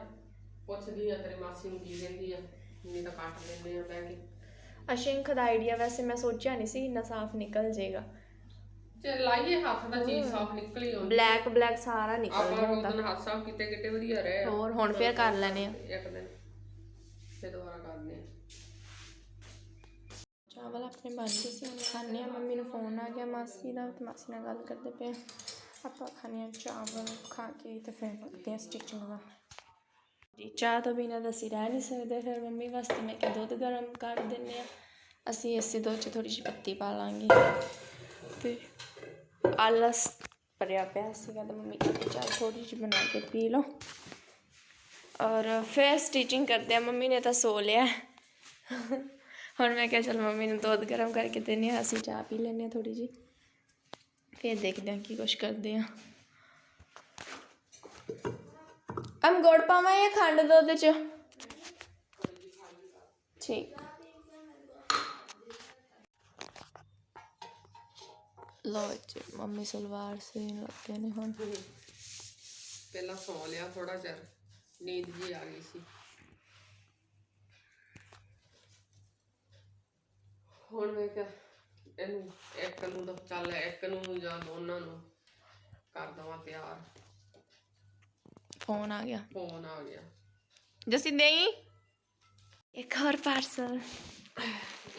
ਪੁੱਛਦੀ ਆ ਤੇਰੀ ਮਾਸੀ ਨੂੰ ਕੀ ਕਹਿੰਦੀ ਆ ਨਹੀਂ ਤਾਂ ਕੱਟ ਲੈਂਦੇ ਆ ਬਹਿ ਕੇ। ਅਸ਼ਿੰਖ ਦਾ ਆਈਡੀਆ ਵੈਸੇ ਮੈਂ ਸੋਚਿਆ ਨਹੀਂ ਸੀ ਇੰਨਾ ਸਾਫ਼ ਨਿਕਲ ਜਾਏਗਾ ਜੇ ਲਾਈਏ ਹੱਥ ਦਾ ਚੀਜ਼ ਸਾਫ਼ ਨਿਕਲ ਹੀ ਆਉਂਦੀ ਬਲੈਕ ਬਲੈਕ ਸਾਰਾ ਨਿਕਲ ਆਪਾਂ ਜਾਂਦਾ। ਦਿਨ ਹੱਥ ਸਾਫ਼ ਕੀਤੇ ਕਿਤੇ ਵਧੀਆ ਰਹੇ ਆ। ਹੋਰ ਹੁਣ ਫੇਰ ਕਰ ਲੈਣੇ ਆ। ਇੱਕ ਦਿਨ। ਫਿਰ ਦੁਬਾਰਾ ਚਾਵਲ ਆਪਣੇ ਬਣ ਗਏ ਸੀ। ਹੁਣ ਖਾਣੇ ਆ ਮੰਮੀ ਨੂੰ ਫੋਨ ਆ ਗਿਆ, ਮਾਸੀ ਦਾ, ਤੇ ਮਾਸੀ ਨਾਲ ਗੱਲ ਕਰਦੇ ਪਏ ਆਪਾਂ ਖਾਣੇ ਆ ਚਾਵਲ ਖਾ ਕੇ ਤੇ ਫਿਰ ਕਰਦੇ ਆ ਸਟਿਚਿੰਗ ਦਾ। ਜੀ, ਚਾਹ ਤੋਂ ਬਿਨਾਂ ਤਾਂ ਅਸੀਂ ਰਹਿ ਨਹੀਂ ਸਕਦੇ। ਫਿਰ ਮੰਮੀ ਵਾਸਤੇ ਮੈਂ ਕਿਹਾ ਦੁੱਧ ਗਰਮ ਕਰ ਦਿੰਨੇ ਆ ਅਸੀਂ ਇਸੇ ਦੁੱਧ 'ਚ ਥੋੜੀ ਜਿਹੀ ਪੱਤੀ ਪਾ ਲਾਂਗੇ। ਤੇ ਆਲਸ ਭਰਿਆ ਪਿਆ ਸੀਗਾ ਤਾਂ ਮੰਮੀ ਕਹਿੰਦੀ ਚਾਹ ਥੋੜੀ ਜਿਹੀ ਬਣਾ ਕੇ ਪੀ ਲਓ। ਔਰ ਫਿਰ ਸਟਿਚਿੰਗ ਕਰਦੇ ਆ ਮੰਮੀ ਨੇ ਤਾਂ ਸੋ ਲਿਆ। ਹੁਣ ਮੈਂ ਕਿਹਾ, ਚਲ ਮੰਮੀ ਨੂੰ ਦੁੱਧ ਗਰਮ ਕਰਕੇ ਦਿੰਦੇ ਹਾਂ, ਅਸੀਂ ਚਾਹ ਪੀ ਲੈਂਦੇ ਹਾਂ ਥੋੜੀ ਜੀ ਫਿਰ ਦੇਖਦੇ ਹਾਂ ਕੀ ਕੁਛ ਕਰਦੇ ਹਾਂ। ਅਮ ਗੁੜ ਪਾਵਾਂ ਜਾਂ ਖੰਡ ਦੁੱਧ ਚ? ਠੀਕ। ਲੋ ਜੀ, ਮੰਮੀ ਸਲਵਾਰ ਸੀਨ ਲੱਗੇ ਨੇ ਹੁਣ। ਪਹਿਲਾਂ ਸੌ ਲਿਆ ਥੋੜਾ ਚਿਰ ਨੀਂਦ ਜੀ ਆ ਗਈ ਸੀ। ਹੁਣ ਮੈਂ ਕਿਹਾ ਇਹਨੂੰ ਇੱਕ ਨੂੰ ਤਾਂ ਚੱਲ ਇੱਕ ਨੂੰ ਜਾਂ ਦੋਨਾਂ ਨੂੰ ਕਰ ਦਵਾਂ ਤਿਆਰ। ਫੋਨ ਆ ਗਿਆ। ਫੋਨ ਆ ਗਿਆ। ਜਸੀ ਦੇਈ ਇੱਕ ਹੋਰ ਪਾਰਸਲ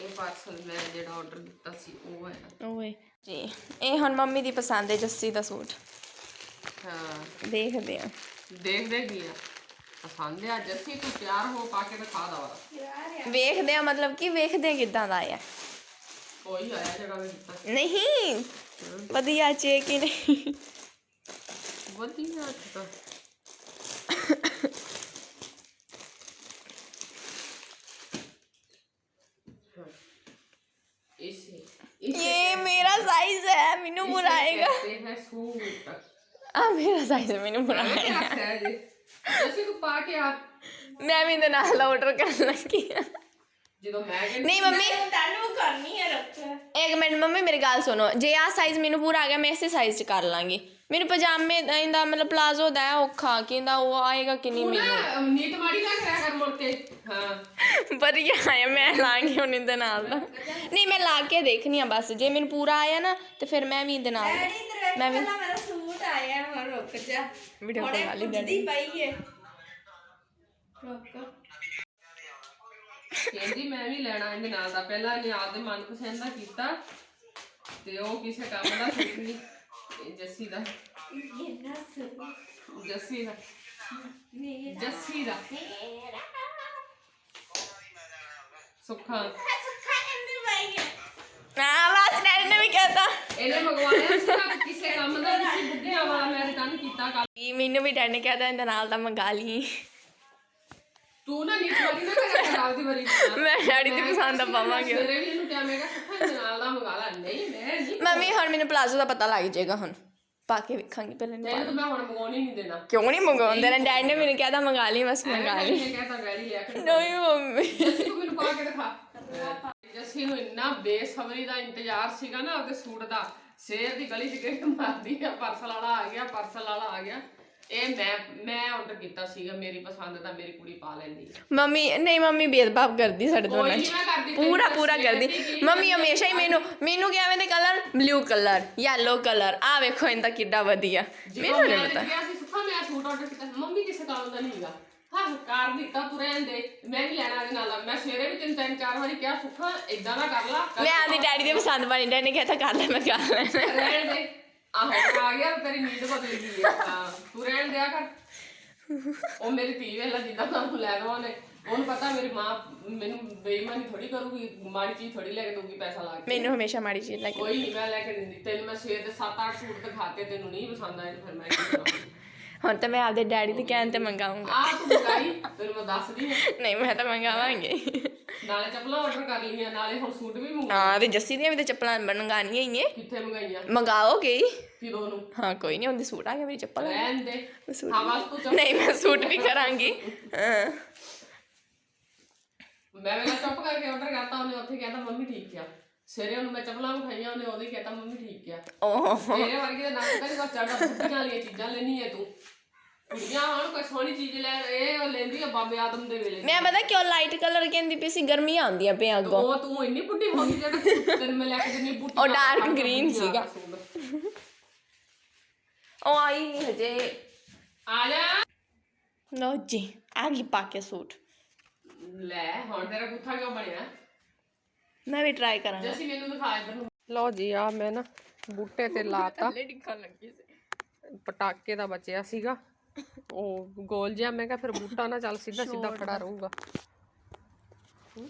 ਇਹ ਪਾਰਸਲ ਮੈਂ ਜਿਹੜਾ ਆਰਡਰ ਦਿੱਤਾ ਸੀ ਉਹ ਹੈ। ਓਏ। ਜੀ ਇਹ ਹੁਣ ਮੰਮੀ ਦੀ ਪਸੰਦ ਹੈ ਜੱਸੀ ਦਾ ਸੂਟ। ਹਾਂ। ਦੇਖਦੇ ਹਾਂ। ਦੇਖਦੇ ਕੀ ਆ? ਪਸੰਦ ਆ? ਜੱਸੀ ਤੂੰ ਤਿਆਰ ਹੋ ਪਾ ਕੇ ਦਿਖਾ ਦਵਾ ਵੇਖਦੇ ਆ ਮਤਲਬ ਕਿ ਵੇਖਦੇ ਆ ਕਿਦਾਂ ਦਾ ਆਇਆ ਨਹੀਂ ਵਧੀਆ ਚ ਕਿ ਨਹੀਂ। ਵਧੀਆ ਚ ਇਹ ਮੇਰਾ ਸਾਈਜ਼ ਹੈ ਮੈਨੂੰ ਬੁਰਾਏਗਾ ਆ ਮੇਰਾ ਸਾਈਜ਼ ਮੈਨੂੰ ਬੁਰਾਏਗਾ ਅਸੀਂ ਕੋ ਪਾ ਕੇ ਆ। ਮੈਂ ਵੀ ਇਹਦੇ ਨਾਲ ਆਰਡਰ ਕਰਨ ਲੱਗੀ ਜਦੋਂ ਮੈਂ ਨਹੀਂ ਮੰਮੀ। ਤੁਹਾਨੂੰ ਕਰਨੀ ਹੈ ਇੱਕ ਮਿੰਟ ਮੰਮੀ ਮੇਰੀ ਗੱਲ ਸੁਣੋ। ਜੇ ਆ ਸਾਈਜ਼ ਮੈਨੂੰ ਪੂਰਾ ਆ ਗਿਆ ਮੈਂ ਇਸੇ ਸਾਈਜ਼ ਚ ਕਰ ਲਾਂਗੀ। ਮੈਨੂੰ ਪਜਾਮੇ ਦਾ ਇਹਦਾ ਮਤਲਬ ਪਲਾਜ਼ੋ ਦਾ ਹੈ ਔਖਾ। ਕਿੰਦਾ ਉਹ ਆਏਗਾ ਕਿ ਨਹੀਂ ਮੈਨੂੰ? ਨਾ ਨੀਤ ਮਾੜੀ ਨਾ ਕਰਿਆ ਕਰ ਮੁੜ ਕੇ। ਹਾਂ। ਵਧੀਆ ਆਇਆ ਮੈਂ ਲਾਂਗੀ ਹੁਣ ਇਹਦੇ ਨਾਲ। ਦਾ ਨਹੀਂ ਮੈਂ ਲਾ ਕੇ ਦੇਖਣੀ ਆ ਬਸ। ਜੇ ਮੈਨੂੰ ਪੂਰਾ ਆਇਆ ਨਾ ਤੇ ਫਿਰ ਮੈਂ ਵੀ ਇਹਦੇ ਨਾਲ ਡੈਡੀ ਤੇਰੇ ਮੈਂ ਵੀ ਪਹਿਲਾਂ ਮੇਰਾ ਸੂਟ ਆਇਆ ਹੁਣ ਰੁਕ ਜਾ। ਵੀਡੀਓ ਹੁਣੇ ਕਾਲ ਵਾਲੀ ਪਈ ਹੈ ਰੁਕ। ਕਹਿੰਦੀ ਮੈਂ ਵੀ ਲੈਣਾ ਇਹਦੇ ਨਾਲ ਦਾ। ਪਹਿਲਾਂ ਇਹਨੇ ਆਪਦੇ ਮਨਪਸੰਦ ਦਾ ਕੀਤਾ ਤੇ ਉਹ ਕਿਸੇ ਕੰਮ ਦਾ ਸੂਟ ਨਹੀਂ। ਇਹ ਜੱਸੀ ਦਾ। ਸੂਟ ਜੱਸੀ ਦਾ। ਮੇਰਾ ਜੱਸੀ ਦਾ। ਸੁੱਖਾ। ਸੁੱਖਾ ਕਹਿੰਦੀ ਪਈ ਹੈ ਹਾਂ ਬਸ ਡੈਡੀ ਨੇ ਵੀ ਕਹਿਤਾ। ਇਹਨੇ ਮੰਗਵਾਇਆ ਸੀ ਕਿਸੇ ਕੰਮ ਦਾ ਤੁਸੀਂ ਬੁੱਢਿਆਂ ਵਾਲਾ ਮੈਂ ਰਿਟਰਨ ਕੀਤਾ ਕੱਲ ਮੈਨੂੰ ਵੀ ਡੈਡੀ ਨੇ ਕਹਿਤਾ ਇਹਦੇ ਨਾਲ ਦਾ ਮੰਗਾ ਲਈ। ਤੂੰ ਨਾ ਨੀਤ ਵਾਲੀ ਨਾ ਕਰਿਆ ਕਰ ਆਪਦੀ ਵਾਰੀ। ਮੈਂ ਡੈਡੀ ਦੀ ਪਸੰਦ ਦਾ ਪਾਵਾਂਗੀ। ਮੇਰੇ ਵੀ ਇਹਨੂੰ ਕਿਹਾ ਮੈਂ ਕਿਹਾ ਸੁੱਖਾ ਇਹਦੇ ਨਾਲ ਦਾ ਮੰਗਾ ਲੈ। ਨਹੀਂ ਮੈਂ ਨਹੀਂ ਮੰਮੀ ਹੁਣ ਮੈਨੂੰ ਪਲਾਜ਼ੋ ਦਾ ਪਤਾ ਲੱਗ ਜਾਏਗਾ ਹੁਣ। ਪਾ ਕੇ ਵੇਖਾਂਗੀ ਪਹਿਲਾਂ ਇਹਨੂੰ ਤੈਨੂੰ ਤਾਂ ਮੈਂ ਹੁਣ ਮੰਗਾਉਣੀ ਨਹੀਂ ਦੇਣਾ। ਕਿਉਂ ਨਹੀਂ ਮੰਗਾਉਂਦੇ? ਨੇ ਡੈਡੀ ਨੇ ਮੈਨੂੰ ਕਹਿਤਾ ਮੰਗਾ ਲਈ ਬਸ ਮੰਗਾ ਲਈ। ਮੈਂ ਕਹਤਾ ਗਾੜੀ ਲਿਆ ਕਰ ਨਹੀਂ ਮੰਮੀ। ਜੱਸੀ ਤੂੰ ਮੈਨੂੰ ਪਾ ਕੇ ਦਿਖਾ। ਜੱਸੀ ਨੂੰ ਇੰਨਾ ਬੇਸਬਰੀ ਦਾ ਇੰਤਜ਼ਾਰ ਸੀਗਾ ਨਾ ਉਹਦੇ ਸੂਟ ਦਾ। ਸ਼ੇਰ ਦੀ ਗਲੀ 'ਚ ਗੇਟ ਮਾਰਦੀ ਆ ਪਰਸਲ ਵਾਲਾ ਆ ਗਿਆ ਪਰਸਲ ਵਾਲਾ ਆ ਗਿਆ। ਇਹ ਮੈਂ ਮੈਂ ਆਰਡਰ ਕੀਤਾ ਸੀਗਾ ਮੇਰੀ ਪਸੰਦ ਦਾ ਮੇਰੀ ਕੁੜੀ ਪਾ ਲੈਂਦੀ। ਮੰਮੀ ਨਹੀਂ ਮੰਮੀ ਭੇਦਭਾਵ ਕਰਦੀ ਸਾਡੇ ਦੋਨਾਂ ਕੋਈ ਚ। ਕਰਦੀ ਪੂਰਾ ਤੈਨੂੰ ਪੂਰਾ ਕਰਦੀ। ਕੀ ਮੰਮੀ ਹਮੇਸ਼ਾ ਹੀ ਮੈਨੂੰ ਮੈਨੂੰ ਕਿਹਾ ਦੇ colour blue colour yellow colour ਆ ਵੇਖੋ ਇਹਦਾ ਕਿੱਡਾ ਵਧੀਆ। ਮੈਨੂੰ ਨਹੀਂ ਪਤਾ। ਕਿਹਾ ਸੀ ਸੁੱਖਾ ਮੈਂ ਸੂਟ ਆਰਡਰ ਕੀਤਾ ਮੰਮੀ ਕਿਸੇ ਕੰਮ ਦਾ ਨਹੀਂ ਹੈਗਾ। ਹਾਂ ਕਾਰ ਦਿੱਤਾ ਤੂੰ ਰਹਿਣ ਦੇ। ਮੈਂ ਵੀ ਲੈਣਾ ਇਹਦੇ ਨਾਲ। ਮੈਂ ਸਵੇਰੇ ਵੀ ਤਿੰਨ ਤਿੰਨ ਚਾਰ ਵਾਰੀ ਕਿਹਾ ਸੁੱਖਾ ਇਦਾਂ ਨਾ ਕਰ ਲਾ। ਮੈਂ ਆਦੀ ਡੈਡੀ ਦੇ ਪਸੰਦ ਬਣੀ ਡੈਡੀ ਨੇ ਕਹਿਤਾ ਕਰ ਲੈ ਮੈਂ ਕਰ ਲੈਣਾ। ਰਹਿਣ ਦੇ। ਆਹੋ ਆ ਗਿਆ ਤੇਰੀ ਨੀਂਦ ਬਦਲ ਗਈ ਹੈ। ਹਾਂ ਤੂੰ ਰਹਿਣ ਦਿਆ ਕਰ। ਉਹ ਮੇਰੀ ਧੀ ਵੇਲਾ ਜਿੱਦਾਂ ਦਾ ਉਹਨੂੰ ਲੈ ਉਹਨੂੰ। ਪਤਾ ਮੇਰੀ ਮਾਂ ਮੈਨੂੰ ਬੇਈਮਾਨੀ ਥੋੜੀ ਕਰੂਗੀ ਮਾੜੀ ਚੀਜ਼ ਥੋੜੀ ਲੈ ਕੇ ਦਊਗੀ ਪੈਸਾ ਲਾ ਕੇ। ਮੈਨੂੰ ਹਮੇਸ਼ਾ ਮਾੜੀ ਚੀਜ਼ ਲੱਗੀ ਕੋਈ ਨਹੀਂ ਮੈਂ ਲੈ ਕੇ ਦਿੰਦੀ। ਤੈਨੂੰ ਮੈਂ ਸਵੇਰ ਦੇ 7-8 ਸੂਟ ਦਿਖਾਤੇ ਤੈਨੂੰ ਨਹੀਂ ਪਸੰਦ ਆਏ ਤੇ ਫਿਰ ਮੈਂ ਕੀ ਕਰਾਂ? ਹੁਣ ਤਾਂ ਮੈਂ ਆਪਦੇ ਡੈਡੀ ਦੇ ਕਹਿਣ ਤੇ ਮੰਗਾਉਂਗਾ ਆ ਤੂੰ ਮੰਗਾਈ? ਤੈਨੂੰ ਮੈਂ ਦੱਸਦੀ ਹਾਂ। ਨਹੀਂ ਮੈਂ ਤਾਂ ਮੰਗਾਵਾਂਗੀ। ਨਾਲੇ ਚੱਪਲਾਂ ਆਰਡਰ ਕਰ ਲਈਆਂ ਨਾਲੇ ਹੁਣ ਸੂਟ ਵੀ ਮੰਗਾ ਹਾਂ ਤੇ ਜੱਸੀ ਦੀਆਂ ਵੀ ਤੇ ਚੱਪਲਾਂ ਮੰਗਾਣੀਆਂ ਹੀ ਏ ਕਿੱਥੇ ਮੰਗਾਈਆਂ? ਮੰਗਾਓਗੇ? ਹੀ ਕਿਦੋਂ ਨੂੰ ਹਾਂ ਕੋਈ ਨਹੀਂ ਉਹਦੀ ਸੂਟ ਆ ਗਿਆ ਮੇਰੀ ਚੱਪਲ ਆ ਗਈ। ਰਹਿਣ ਦੇ। ਮੈਂ ਸੂਟ ਬਸ ਤੂੰ ਚੱਪ ਨਹੀਂ ਮੈਂ ਸੂਟ ਵੀ ਕਰਾਂਗੀ। ਹਾਂ। ਮੈਂ ਵੇਲਾ ਚੁੱਪ ਕਰਕੇ ਆਰਡਰ ਕਰਤਾ ਉਹਨੇ ਉੱਥੇ ਕਹਿੰਦਾ ਮੰਮੀ ਠੀਕ ਆ। ਸਵੇਰੇ ਉਹਨੂੰ ਮੈਂ ਚੱਪਲਾਂ ਵਿਖਾਈਆਂ ਉਹਨੇ ਉਹਦੇ ਕਹਿੰਦਾ ਮੰਮੀ ਠੀਕ ਆ। ਓਹ। ਮੇਰੇ ਵਰਗੀ ਦਾ ਨੱਕ ਤੇ ਬਸ ਚੜਦਾ ਬੁੱਢੀਆਂ ਵਾਲੀਆਂ ਚੀਜ਼ਾਂ ਲੈਣੀ ਹੈ ਤੂੰ। ਕੁੜੀਆਂ ਹੁਣ ਕੋਈ ਸੋਹਣੀ ਚੀਜ਼ ਲੈ ਇਹ ਉਹ ਲੈਂਦੀ ਆ ਬਾਬੇ ਆਦਮ ਦੇ ਵੇਲੇ। ਮੈਂ ਪਤਾ ਕਿਉਂ ਲਾਈਟ ਕਲਰ ਕਹਿੰਦੀ ਪਈ ਸੀ ਗਰਮੀਆਂ ਆਉਂਦੀਆਂ ਪਈਆਂ ਅੱਗੋਂ। ਉਹ ਤੂੰ ਇੰਨੀ ਬੁੱਢੀ ਹੋ ਗਈ ਜਿਹੜਾ ਤੈਨੂੰ ਮੈਂ ਲੈ ਕੇ ਦਿੰਨੀ ਬੁੱਢੀ ਉਹ dark green ਸੀਗਾ। ਉਹ ਆਈ ਨਹੀਂ ਹਜੇ। ਆ ਜਾ। ਲੋ ਜੀ ਆ ਗਈ ਪਾ ਕੇ ਸੂਟ। ਲੈ ਹੁਣ ਤੇਰਾ ਗੁੱਥਾ ਕਿਉਂ ਬਣਿਆ? ਮੈਂ ਵੀ ਟਰਾਈ ਕਰਾਂਗਾ। ਜੈਸੀ ਮੈਨੂੰ ਦਿਖਾ ਇਧਰ ਨੂੰ। ਲਓ ਜੀ ਆ ਮੈਂ ਨਾ ਬੂਟੇ ਤੇ ਲਾਤਾ। ਥੱਲੇ ਡਿੱਗਣ ਲੱਗੀ ਸੀ। ਪਟਾਕੇ ਦਾ ਬਚਿਆ ਸੀਗਾ। ਉਹ ਗੋਲ ਜਿਹਾ ਮੈਂ ਕਿਹਾ ਫਿਰ ਬੂਟਾ ਨਾ ਚੱਲ ਸਿੱਧਾ ਸਿੱਧਾ ਖੜਾ ਰਹੂਗਾ।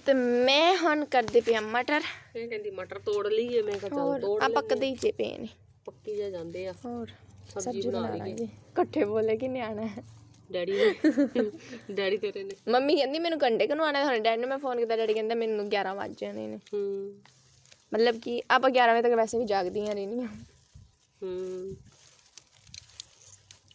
ਤੇ ਮੈਂ ਹੁਣ ਕਰਦੇ ਪਿਆ ਮਟਰ। ਇਹ ਕਹਿੰਦੀ ਮਟਰ ਤੋੜ ਲਈਏ। ਮੈਂ ਕਿਹਾ ਚੱਲ ਹੋਰ ਤੋੜ ਆ ਪੱਕਦੇ ਹੀ ਜੇ ਪਏ ਨੇ। ਪੱਕੀ ਜਾ ਜਾਂਦੇ ਆ। ਹੋਰ ਸਬਜ਼ੀ ਬਣਾ ਲਈਏ। ਇਕੱਠੇ ਬੋਲੇ ਕਿ ਨਿਆਣਾ ਹੈ। ਡੈਡੀ ਨੇ। ਡੈਡੀ ਤੇਰੇ ਨੇ। ਮੰਮੀ ਕਹਿੰਦੀ ਮੈਨੂੰ ਘੰਟੇ ਕਨੂੰ ਆਣਾ ਹੁਣ ਡੈਡੀ ਨੂੰ ਮੈਂ ਫੋਨ ਕੀਤਾ ਡੈਡੀ ਕਹਿੰਦਾ ਮੈਨੂੰ 11 ਵੱਜ ਜਾਣੇ ਨੇ। ਹੂੰ। ਮਤਲਬ ਕਿ ਆਪਾਂ 11 ਵਜੇ ਤੱਕ ਵੈਸੇ ਵੀ ਜਾਗਦੀਆਂ ਰਹਿੰਦੀਆਂ ਹੂੰ।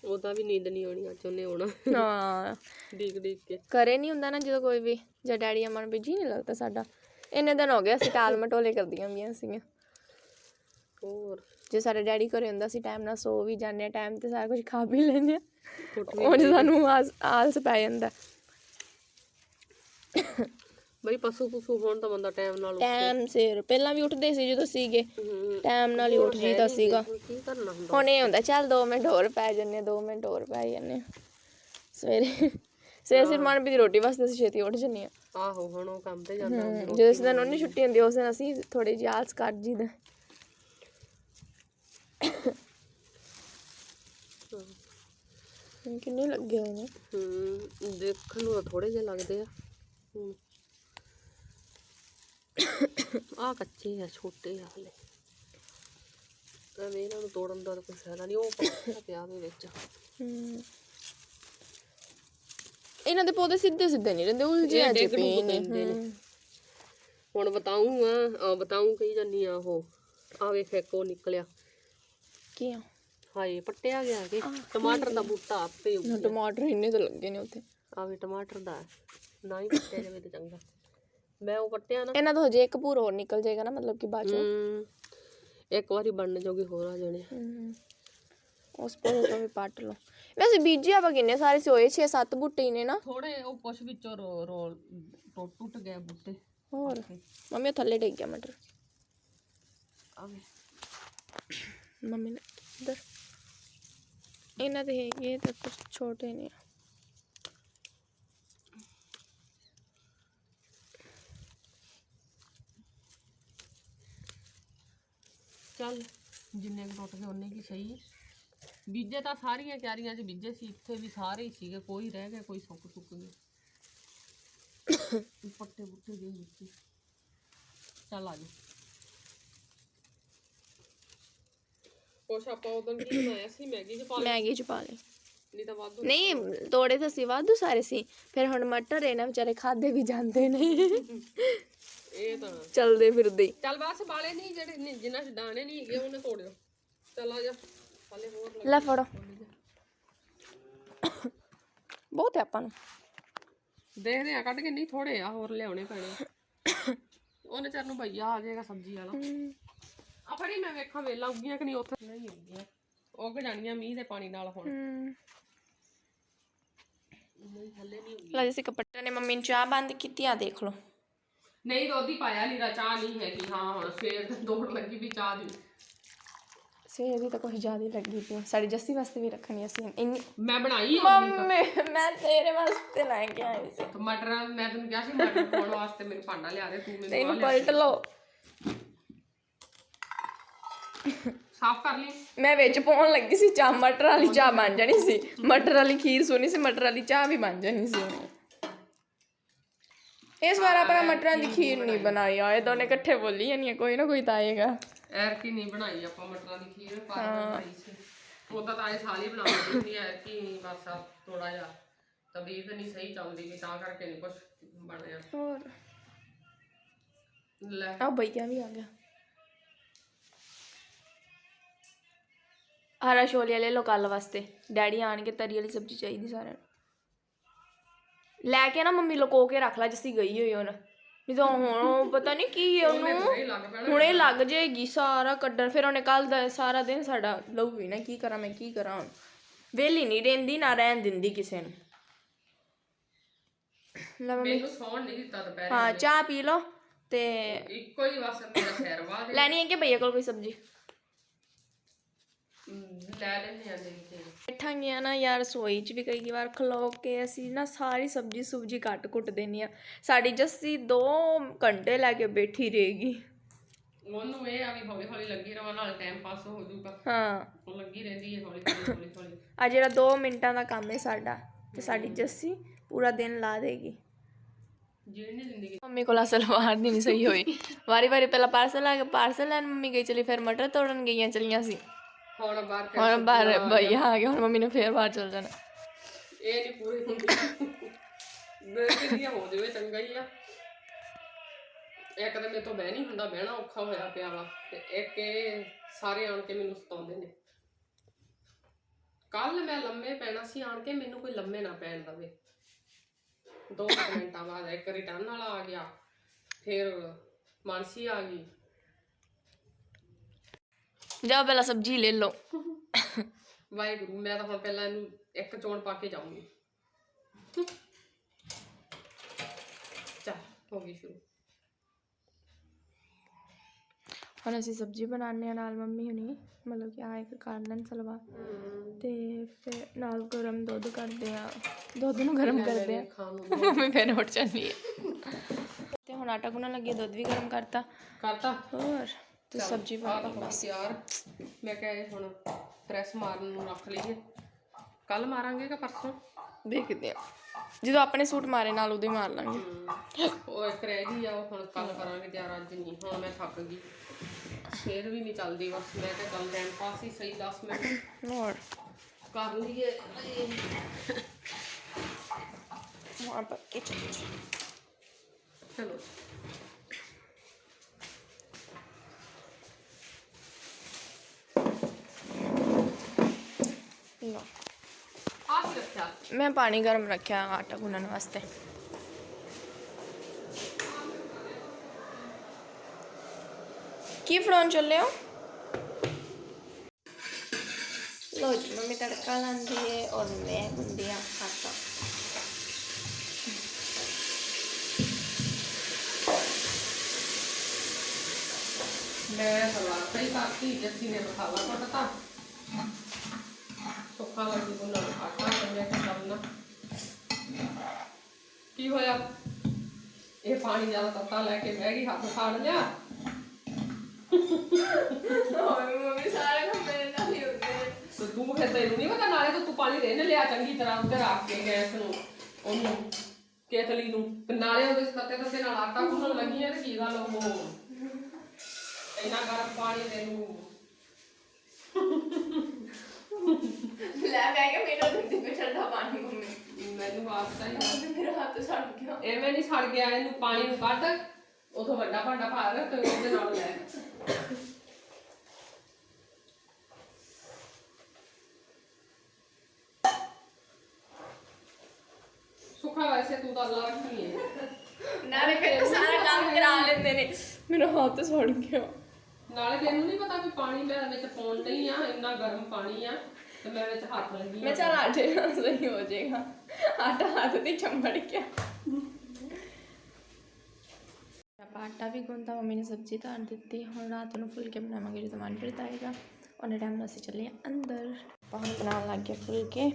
ਉਹਦਾ ਵੀ ਨੀਂਦ ਨਹੀਂ ਆਉਣੀ ਅੱਜ ਉਹਨੇ ਆਉਣਾ। ਹਾਂ। ਡੀਕ ਡੀਕ ਕੇ। ਕਰੇ ਨਹੀਂ ਹੁੰਦਾ ਨਾ ਜਦੋਂ ਕੋਈ ਵੀ ਜਾਂ ਡੈਡੀ ਅਮਨ ਵੀ ਜੀ ਨਹੀਂ ਲੱਗਦਾ ਸਾਡਾ। ਇੰਨੇ ਦਿਨ ਹੋ ਗਏ ਅਸੀਂ ਟਾਲ ਮਟੋਲੇ ਕਰਦੀਆਂ ਵੀਆਂ ਸੀਗੀਆਂ। ਹੋਰ। ਜੇ ਸਾਡੇ ਡੈਡੀ ਘਰੇ ਹੁੰਦਾ ਸੀ ਟਾਈਮ ਨਾਲ ਸੋ ਵੀ ਜਾਂਦੇ ਆ ਟਾਈਮ ਤੇ ਸਾਰਾ ਕੁਝ ਖਾ ਵੀ ਲੈਂਦੇ ਆ ਉਹ ਸਾਨੂੰ ਆਸ ਆਲਸ ਪੈ ਜਾਂਦਾ। ਬਈ ਪਸ਼ੂ ਪਸ਼ੂ ਹੋਣ ਤਾਂ ਬੰਦਾ ਟਾਈਮ ਨਾਲ ਟਾਈਮ ਸਿਰ। ਪਹਿਲਾਂ ਵੀ ਉੱਠਦੇ ਸੀ ਜਦੋਂ ਸੀਗੇ। ਟਾਈਮ ਨਾਲ ਹੀ ਉੱਠ ਜੀਦਾ ਸੀਗਾ। ਹੁਣ ਕੀ ਕਰਨਾ ਹੁੰਦਾ? ਹੁਣ ਇਹ ਹੁੰਦਾ ਚੱਲ 2 ਮਿੰਟ ਹੋਰ ਪੈ ਜੰਨੇ 2 ਮਿੰਟ ਹੋਰ ਪੈ ਜੰਨੇ ਸਵੇਰੇ ਸਵੇਰੇ ਸਿਰ ਮਨ ਵੀ ਦੀ ਰੋਟੀ ਵਾਸਤੇ ਅਸੀਂ ਛੇਤੀ ਉੱਠ ਜੰਨੇ ਆ ਆਹੋ ਹੁਣ ਉਹ ਕੰਮ ਤੇ ਜਾਂਦਾ ਜਦੋਂ ਇਸ ਦਿਨ ਉਹਨੇ ਛੁੱਟੀ ਹੁੰਦੀ ਉਸ ਦਿਨ ਅਸੀਂ ਥੋੜੇ ਜਿਹੀ ਆਲਸ ਕਰ ਜੀਦਾ। ਹੁਣ ਕਿੰਨੇ ਲੱਗੇ ਹੋਏ ਨੇ? ਹੂੰ ਦੇਖਣ ਨੂੰ ਤਾਂ ਥੋੜੇ ਜਿਹੇ ਲੱਗਦੇ ਆ। ਹੂੰ ਆ ਕੱਚੇ ਆ ਛੋਟੇ ਆ ਹਲੇ। ਐਵੇਂ ਇਹਨਾਂ ਨੂੰ ਤੋੜਨ ਦਾ ਤਾਂ ਕੋਈ ਫਾਇਦਾ ਨਹੀਂ ਉਹ ਪੱਕਾ ਪਿਆ ਦੇ ਵਿੱਚ। ਹਮ। ਇਹਨਾਂ ਦੇ ਪੌਦੇ ਸਿੱਧੇ ਸਿੱਧੇ ਨਹੀਂ ਰਹਿੰਦੇ ਉਲਝੇ ਅਜੇ ਪਏ ਨੇ। ਹੁਣ ਬਤਾਊਂ ਆ ਆ ਬਤਾਊਂ ਕਹੀ ਜਾਨੀ ਆ ਉਹ। ਆ ਵੇਖ ਇੱਕ ਉਹ ਨਿਕਲਿਆ। ਕੀ ਆ। ਹਾਏ ਪੱਟਿਆ ਗਿਆ ਕਿ ਟਮਾਟਰ ਦਾ ਬੂਟਾ ਆਪੇ ਉੱਗ ਟਮਾਟਰ ਇੰਨੇ ਤਾਂ ਲੱਗੇ ਨੇ ਉੱਥੇ। ਆਵੇ ਟਮਾਟਰ ਦਾ। ਨਾ ਹੀ ਪੱਟਿਆ ਜਾਵੇ ਤੇ ਚੰਗਾ। ਮੈਂ ਉਹ ਪੱਟਿਆ ਨਾ। ਇਹਨਾਂ ਤੋਂ ਹਜੇ ਇੱਕ ਪੂਰ ਹੋਰ ਨਿਕਲ ਜਾਏਗਾ ਨਾ ਮਤਲਬ ਕਿ ਬਾਅਦ ਇੱਕ ਵਾਰੀ ਬਣਨ ਜੋਗੇ ਹੋਰ ਆ ਜਾਣੇ। ਉਸ ਪੂਰੇ ਤੋਂ ਵੀ ਪੱਟ ਲਓ। ਵੈਸੇ ਬੀਜੇ ਆਪਾਂ ਕਿੰਨੇ ਸਾਰੇ ਸੀ ਹੋਏ 6-7 ਬੂਟੇ ਹੀ ਨੇ ਨਾ। ਥੋੜੇ ਉਹ ਕੁਛ ਵਿੱਚੋਂ ਰੋ ਰੋ ਟੁੱਟ ਟੁੱਟ ਗਏ ਬੂਟੇ। ਹੋਰ ਮੰਮੀ ਥੱਲੇ ਡਿੱਗ ਗਿਆ ਮਟਰ। ਆਵੇ ਮੰਮੀ ਨੇ ਇੱਧਰ ਇਹਨਾਂ ਦੇ ਹੈਗੇ ਤੇ ਕੁਝ ਛੋਟੇ ਨੇ ਚੱਲ ਜਿੰਨੇ ਕੁ ਟੁੱਟ ਗਏ ਉਹਨੇ ਕੀ ਸਹੀ ਬੀਜੇ ਤਾਂ ਸਾਰੀਆਂ ਕਿਆਰੀਆਂ 'ਚ ਬੀਜੇ ਸੀ ਇੱਥੇ ਵੀ ਸਾਰੇ ਹੀ ਸੀਗੇ ਕੋਈ ਰਹਿ ਗਿਆ ਕੋਈ ਸੁੱਕ ਸੁੱਕ ਗਿਆ ਪੱਟੇ ਬੁੱਟੇ ਗਏ ਵਿੱਚ ਹੀ। ਚੱਲ ਆ ਜਾ ਕੁਛ ਆਪਾਂ ਉਦੋਂ ਕੀ ਬਣਾਇਆ ਸੀ? ਮੈਗੀ 'ਚ ਪਾ ਮੈਗੀ ਚ ਪਾ ਲੈ ਨਹੀਂ ਤਾਂ ਵਾਧੂ ਨਹੀਂ ਤੋੜੇ ਤਾਂ ਸੀ ਵਾਧੂ ਸਾਰੇ ਸੀ। ਫਿਰ ਹੁਣ ਮਟਰ ਇਹ ਨਾ ਵਿਚਾਰੇ ਖਾਦੇ ਵੀ ਜਾਂਦੇ ਨੇ। ਇਹ ਤਾਂ ਚਲਦੇ ਫਿਰਦੇ ਹੀ। ਚੱਲ ਬਸ ਬਾਲੇ ਨਹੀਂ ਜਿਹੜੇ ਨੀ- ਜਿਨ੍ਹਾਂ 'ਚ ਦਾਣੇ ਨਹੀਂ ਹੈਗੇ ਉਹਨੇ ਤੋੜਿਓ। ਚੱਲ ਆ ਜਾ। ਹਾਲੇ ਹੋਰ ਲੱਗ। ਲੈ ਫੜੋ। ਬਹੁਤ ਹੈ ਆਪਾਂ ਨੂੰ। ਦੇਖਦੇ ਆ ਕੱਢ ਕੇ ਨਹੀਂ ਥੋੜੇ ਆ ਹੋਰ ਲਿਆਉਣੇ ਪੈਣੇ ਉਹਨੇ ਚਰ ਨੂੰ ਭਈਆ ਆ ਜਾਏਗਾ ਸਬਜ਼ੀ ਵਾਲਾ। ਆ ਫੜੀ ਮੈਂ ਵੇਖਾਂ ਵੇਲਾ ਉੱਗੀਆਂ ਕਿ ਨਹੀਂ ਉੱਥੇ? ਨਹੀਂ ਉੱਗੀਆਂ। ਉੱਗ ਜਾਣੀਆਂ ਮੀਂਹ ਦੇ ਪਾਣੀ ਨਾਲ ਹੁਣ। ਹਮ। ਨਹੀਂ ਥੱਲੇ ਨਹੀਂ ਉੱਗੀ ਲਓ ਜਿਸੇ ਕਪੱਟਾ ਨੇ ਮੰਮੀ ਨੂੰ ਚਾਹ ਬੰਦ ਕੀਤੀ ਆ ਦੇਖ ਲਓ। ਨਹੀਂ ਦੋਦੀ ਪਾਇਆ ਨਹੀਂ ਦਾ ਚਾਹ ਨਹੀਂ ਹੈਗੀ। ਹਾਂ ਹੁਣ ਸਵੇਰ ਦੀ ਦੌੜ ਲੱਗੀ ਵੀ ਚਾਹ ਦੀ। ਸਵੇਰ ਦੀ ਤਾਂ ਕੁਝ ਜ਼ਿਆਦਾ ਹੀ ਲੱਗੀ ਪਈ ਸਾਡੀ ਜੱਸੀ ਵਾਸਤੇ ਵੀ ਰੱਖਣੀ ਅਸੀਂ ਇੰਨੀ ਮੈਂ ਬਣਾਈ ਆ ਮੰਮੀ ਮੈਂ ਤੇਰੇ ਵਾਸਤੇ ਲੈ ਕੇ ਆਈ ਸੀ। ਮਟਰ ਮੈਂ ਤੈਨੂੰ ਕਿਹਾ ਸੀ ਮਟਰ ਪਾਉਣ ਵਾਸਤੇ ਮੈਨੂੰ ਭਾਂਡਾ ਲਿਆ ਦੇ ਤੂੰ ਮੈਨੂੰ ਆਹ ਲਿਆ ਪਲਟ ਲਓ। ਸਾਫ਼ ਕਰ ਲਈ। ਮੈਂ ਵਿੱਚ ਪਾਉਣ ਲੱਗੀ ਸੀ ਚਾਹ ਮਟਰ ਵਾਲੀ ਚਾਹ ਬਣ ਜਾਣੀ ਸੀ। ਮਟਰ ਵਾਲੀ ਖੀਰ ਸੁਣੀ ਸੀ ਮਟਰ ਵਾਲੀ ਚਾਹ ਵੀ ਬਣ ਜਾਣੀ ਸੀ। ਇਸ ਵਾਰ ਆਪਾਂ ਮਟਰਾਂ ਦੀ ਖੀਰ ਨਹੀਂ ਬਣਾਈ ਆਏ ਦੋਨੇ ਇਕੱਠੇ ਬੋਲੀ ਜਾਨੀਆਂ ਕੋਈ ਨਾ ਕੋਈ ਤਾਂ ਆਏਗਾ। ਐਰ ਕੀ ਨਹੀਂ ਬਣਾਈ ਆਪਾਂ ਮਟਰਾਂ ਦੀ ਖੀਰ ਪਰ ਬਣਾਈ ਸੀ। ਉਹਦਾ ਤਾਂ ਇਹ ਸਾਲੀ ਬਣਾਉਂਦੀ ਨਹੀਂ ਐਰ ਕੀ ਬਸ ਥੋੜਾ ਜਿਹਾ ਤਬੀਅਤ ਨਹੀਂ ਸਹੀ ਚੱਲਦੀ ਵੀ ਤਾਂ ਕਰਕੇ ਨਹੀਂ ਕੁਝ ਬਣਿਆ। ਹੋਰ। ਲੈ। ਆ ਭਈਆ ਵੀ ਆ ਗਿਆ। ਹਰਾ ਛੋਲੇ ਲੈ ਲੋ ਕੱਲ ਵਾਸਤੇ। ਡੈਡੀ ਆਣਗੇ ਤਰੀ ਵਾਲੀ ਸਬਜ਼ੀ ਚਾਹੀਦੀ ਸਾਰਿਆਂ ਨੂੰ। ਲੈ ਕੇ ਨਾ ਮੰਮੀ ਲੁਕੋ ਕੇ ਰੱਖ ਲੈ ਜਿਸੀ ਗਈ ਹੋਈ ਹੁਣ। ਨਹੀਂ ਤਾਂ ਹੁਣ ਉਹ ਪਤਾ ਨਹੀਂ ਕੀ ਹੈ ਉਹਨੂੰ। ਇਹ ਲੱਗ ਪੈਣਾ। ਹੁਣੇ ਲੱਗ ਜਾਏਗੀ ਸਾਰਾ ਕੱਢਣ। ਫਿਰ ਉਹਨੇ ਕੱਲ ਦਾ ਸਾਰਾ ਦਿਨ ਸਾਡਾ ਲਊਗੀ ਨਾ ਕੀ ਕਰਾਂ ਮੈਂ ਕੀ ਕਰਾਂ ਹੁਣ। ਵੇਲੀ ਨਹੀਂ ਰਹਿੰਦੀ ਨਾ ਰਹਿਣ ਦਿੰਦੀ ਕਿਸੇ ਨੂੰ। ਲੈ ਮੰਮੀ। ਮੈਨੂੰ ਸੌਣ ਨਹੀਂ ਦਿੱਤਾ ਦੁਪਹਿਰੇ ਹਾਂ ਚਾਹ ਪੀ ਲਓ ਤੇ ਇੱਕੋ ਹੀ ਬਸ ਮੇਰਾ ਸਿਰ ਵਾਹ ਲੈਣੀ ਹੈ ਕਿ ਭਈਆ ਕੋਲ ਕੋਈ ਸਬਜ਼ੀ? ਲੈ ਲੈਣੇ ਆ ਦੇ ਤੇ ਬੈਠਾਂਗੇ ਆ ਨਾ ਯਾਰ ਰਸੋਈ 'ਚ ਵੀ ਕਈ ਵਾਰ ਖਲੋ ਕੇ ਅਸੀਂ ਨਾ ਸਾਰੀ ਸਬਜ਼ੀ ਸੁਬਜੀ ਕੱਟ ਕੁੱਟ ਦੇਣੀ ਆ। ਸਾਡੀ ਜੱਸੀ 2 ਘੰਟੇ ਲੈ ਕੇ ਬੈਠੀ ਰਹੇਗੀ। ਉਹਨੂੰ ਇਹ ਆ ਵੀ ਹੌਲੀ ਹੌਲੀ ਲੱਗੀ ਰਵਾਂ ਨਾਲ ਟਾਈਮ ਪਾਸ ਹੋ ਜਾਊਗਾ। ਹਾਂ। ਉਹ ਲੱਗੀ ਰਹਿੰਦੀ ਹੈ ਹੌਲੀ ਹੌਲੀ ਹੌਲੀ ਹੌਲੀ। ਆ ਜਿਹੜਾ 2 ਮਿੰਟਾਂ ਦਾ ਕੰਮ ਹੈ ਸਾਡਾ ਤੇ ਸਾਡੀ ਜੱਸੀ ਪੂਰਾ ਦਿਨ ਲਾ ਦੇਗੀ। ਕਿ- ਮੰਮੀ ਕੋਲ ਸਲਵਾਰ ਦੀ ਨਹੀਂ ਸਹੀ ਹੋਈ। ਵਾਰੀ ਵਾਰੀ ਪਹਿਲਾਂ ਪਾਰਸਲ ਆ ਕੇ ਪਾਰਸਲ ਲੈਣ ਮੰਮੀ ਗਈ ਚਲੀ ਫਿਰ ਮਟਰ ਤੋੜਨ ਗਈਆਂ ਚਲੀਆਂ ਸੀ। ਹੁਣ ਬਾਹਰ ਕਰ ਹੁਣ ਬਾਹਰ ਭਈਆ ਆ ਗਏ ਹੁਣ ਮੰਮੀ ਨੇ ਫੇਰ ਬਾਹਰ ਚਲ ਜਾਣਾ। ਇਹ ਨਹੀਂ ਪੂਰੀ ਹੁੰਦੀ। ਕਿਹਦੀ ਹੋ ਜਾਵੇ ਚੰਗਾ ਹੀ ਆ। ਇੱਕ ਤਾਂ ਮੇਰੇ ਤੋਂ ਬਹਿ ਨਹੀਂ ਹੁੰਦਾ ਬਹਿਣਾ ਔਖਾ ਹੋਇਆ ਪਿਆ ਵਾ ਤੇ ਇੱਕ ਇਹ ਸਾਰੇ ਆਣ ਕੇ ਮੈਨੂੰ ਸਤਾਉਂਦੇ ਨੇ। ਕੱਲ ਮੈਂ ਲੰਮੇ ਪੈਣਾ ਸੀ ਆਣ ਕੇ ਮੈਨੂੰ ਕੋਈ ਲੰਮੇ ਨਾ ਪੈਣ ਦਵੇ। ਦੋ ਮਿੰਟਾਂ ਬਾਅਦ ਇੱਕ ਰਿਟਰਨ ਵਾਲਾ ਆ ਗਿਆ। ਫਿਰ ਮਾਨਸੀ ਆ ਗਈ। ਜਾਓ ਪਹਿਲਾਂ ਸਬਜ਼ੀ ਲੈ ਲਓ। ਵਾਹਿਗੁਰੂ ਮੈਂ ਤਾਂ ਹੁਣ ਪਹਿਲਾਂ ਇਹਨੂੰ ਇੱਕ ਚੋਣ ਪਾ ਕੇ ਜਾਊਂਗੀ। ਚੱਲ ਹੋ ਗਈ ਸ਼ੁਰੂ। ਹੁਣ ਅਸੀਂ ਸਬਜ਼ੀ ਬਣਾਉਂਦੇ ਆ ਨਾਲ ਮੰਮੀ ਹੁਣੀ ਮਤਲਬ ਕਿ ਆ ਇੱਕ ਕਰ ਲੈਣ ਸਲਵਾ। ਤੇ ਫਿਰ ਨਾਲ ਗਰਮ ਦੁੱਧ ਕਰਦੇ ਆ ਦੁੱਧ ਨੂੰ ਗਰਮ ਕਰਦੇ ਆ ਮੰਮੀ ਫਿਰ ਉੱਠ ਜਾਂਦੀ ਹੈ। ਤੇ ਹੁਣ ਆਟਾ ਗੁੰਨਣ ਲੱਗੀ ਦੁੱਧ ਵੀ ਗਰਮ ਕਰਤਾ। ਕਰਤਾ। ਹੋਰ? ਤੇ ਸਬਜ਼ੀ ਆ ਤਾਂ ਬਸ। ਯਾਰ ਮੈਂ ਕਿਹਾ ਇਹ ਹੁਣ ਪ੍ਰੈਸ ਮਾਰਨ ਨੂੰ ਰੱਖ ਲਈਏ। ਕੱਲ ਮਾਰਾਂਗੇ ਕਿ ਪਰਸੋਂ? ਦੇਖਦੇ ਆ ਜਦੋਂ ਆਪਣੇ ਸੂਟ ਮਾਰੇ ਨਾਲ ਉਹਦੇ ਮਾਰ ਲਾਂਗੇ। ਉਹ ਇੱਕ ਰਹਿ ਗਈ ਆ ਉਹ ਹੁਣ ਕੱਲ ਕਰਾਂਗੇ ਤਿਆਰ ਅੱਜ ਨਹੀਂ। ਹੁਣ ਮੈਂ ਥੱਕ ਗਈ। ਫੇਰ ਵੀ ਨਹੀਂ ਚੱਲਦੀ ਬਸ। ਮੈਂ ਕਿਹਾ ਚੱਲ ਟਾਈਮ ਪਾਸ ਹੀ ਸਹੀ 10 ਮਿੰਟ। ਹੋਰ? ਕਰ ਲਈਏ। ਹੁਣ ਆਪਾਂ ਕਿਚਨ ਚ ਚਲੋ ਕੀ ਰੱਖਿਆ ਮੈਂ ਪਾਣੀ ਗਰਮ ਰੱਖਿਆ ਆਟਾ ਗੁੰਨਣ ਵਾਸਤੇ ਕੀ ਫੜਾਉਣ ਚੱਲੇ ਹੋ ਲੋ ਜੀ ਮੰਮੀ ਤੜਕਾ ਲਾਉਂਦੀ ਹੈ ਔਰ ਮੈਂ ਗੁੰਦੀ ਆ ਆਟਾ ਮੈਂ ਸਲਵਾਰ ਸਹੀ ਕਰਤੀ ਜੱਸੀ ਨੇ ਮਸਾਲਾ ਕੁੱਟਤਾ ਸੁੱਕਾ ਲੱਗੀ ਬੁਣਾ ਆਟਾ ਤੇ ਮੈਂ ਕਿਹਾ ਕਰਨਾ ਕੀ ਹੋਇਆ? ਇਹ ਪਾਣੀ ਜ਼ਿਆਦਾ ਤੱਤਾ ਲੈ ਕੇ ਬਹਿ ਗਈ ਹੱਥ ਫਾੜ ਲਿਆ। ਓਏ ਮੰਮੀ ਸਾਰੇ ਕੰਮ ਮੇਰੇ ਨਾਲ ਹੀ ਹੁੰਦੇ ਨੇ ਤੇ ਤੂੰ ਫਿਰ ਤੈਨੂੰ ਨਹੀਂ ਪਤਾ ਨਾਲੇ ਤਾਂ ਤੂੰ ਪਾਣੀ ਰਹਿਣ ਲਿਆ ਚੰਗੀ ਤਰ੍ਹਾਂ ਉੱਤੇ ਰੱਖ ਕੇ ਗੈਸ ਨੂੰ ਉਹਨੂੰ ਕੇਤਲੀ ਨੂੰ। ਤੇ ਨਾਲੇ ਉਹਦੇ ਤੱਤੇ ਤੱਤੇ ਨਾਲ ਆਟਾ ਗੁੰਨਣ ਲੱਗੀ ਆ ਤੇ ਕੀ ਗੱਲ ਉਹ? ਇੰਨਾ ਗਰਮ ਪਾਣੀ ਤੈਨੂੰ। ਲੈ ਕੇ ਦਿੰਦੀ ਪਈ ਠੰਡਾ ਪਾਣੀ ਮੰਮੀ ਮੈਨੂੰ ਵਾਸਤਾ ਹੀ ਮੇਰਾ ਹੱਥ ਸੜ ਗਿਆ। ਐਵੇਂ ਨਹੀਂ ਸੜ ਗਿਆ ਇਹਨੂੰ ਪਾਣੀ ਨੂੰ ਕੱਢ ਉਥੋਂ ਵੱਡਾ ਭਾਂਡਾ ਪਾ ਕੇ ਤੇ ਉਹਦੇ ਨਾਲ ਲੈ। ਸੁੱਖਾ ਵੈਸੇ ਤੂੰ ਤਾਂ ਹੈ ਨਾਲੇ ਫਿਰ ਤਾਂ ਸਾਰਾ ਕੰਮ ਕਰਾ ਲੈਂਦੇ ਨੇ। ਮੇਰਾ ਹੱਥ ਸੜ ਗਿਆ। ਨਾਲੇ ਤੈਨੂੰ ਨਹੀਂ ਪਤਾ ਵੀ ਪਾਣੀ ਮੈਂ ਵਿੱਚ ਪਾਉਣ ਨਹੀਂ ਆ ਇੰਨਾ ਗਰਮ ਪਾਣੀ ਆ। ਤੇ ਮੈਂ ਵਿੱਚ ਹੱਥ ਲੱਗੀ ਮੈਂ ਚਲ ਆਟੇ ਨਾਲ ਸਹੀ ਹੋ ਜਾਏਗਾ। ਆਟਾ ਹੱਥ ਤੇ ਚੰਬੜ ਗਿਆ। ਆਪਾਂ ਆਟਾ ਵੀ ਗੁੰਦਾ ਮੰਮੀ ਨੇ ਸਬਜ਼ੀ ਧਰ ਦਿੱਤੀ। ਹੁਣ ਰਾਤ ਨੂੰ ਫੁਲਕੇ ਬਣਾਵਾਂਗੇ ਜਦੋਂ ਮਨਪ੍ਰੀਤ ਆਏਗਾ। ਉਹਨੇ ਟਾਈਮ ਨਾਲ ਅਸੀਂ ਚੱਲੇ ਅੰਦਰ। ਆਪਾਂ ਹੁਣ ਬਣਾਉਣ ਲੱਗ ਗਏ ਫੁਲਕੇ।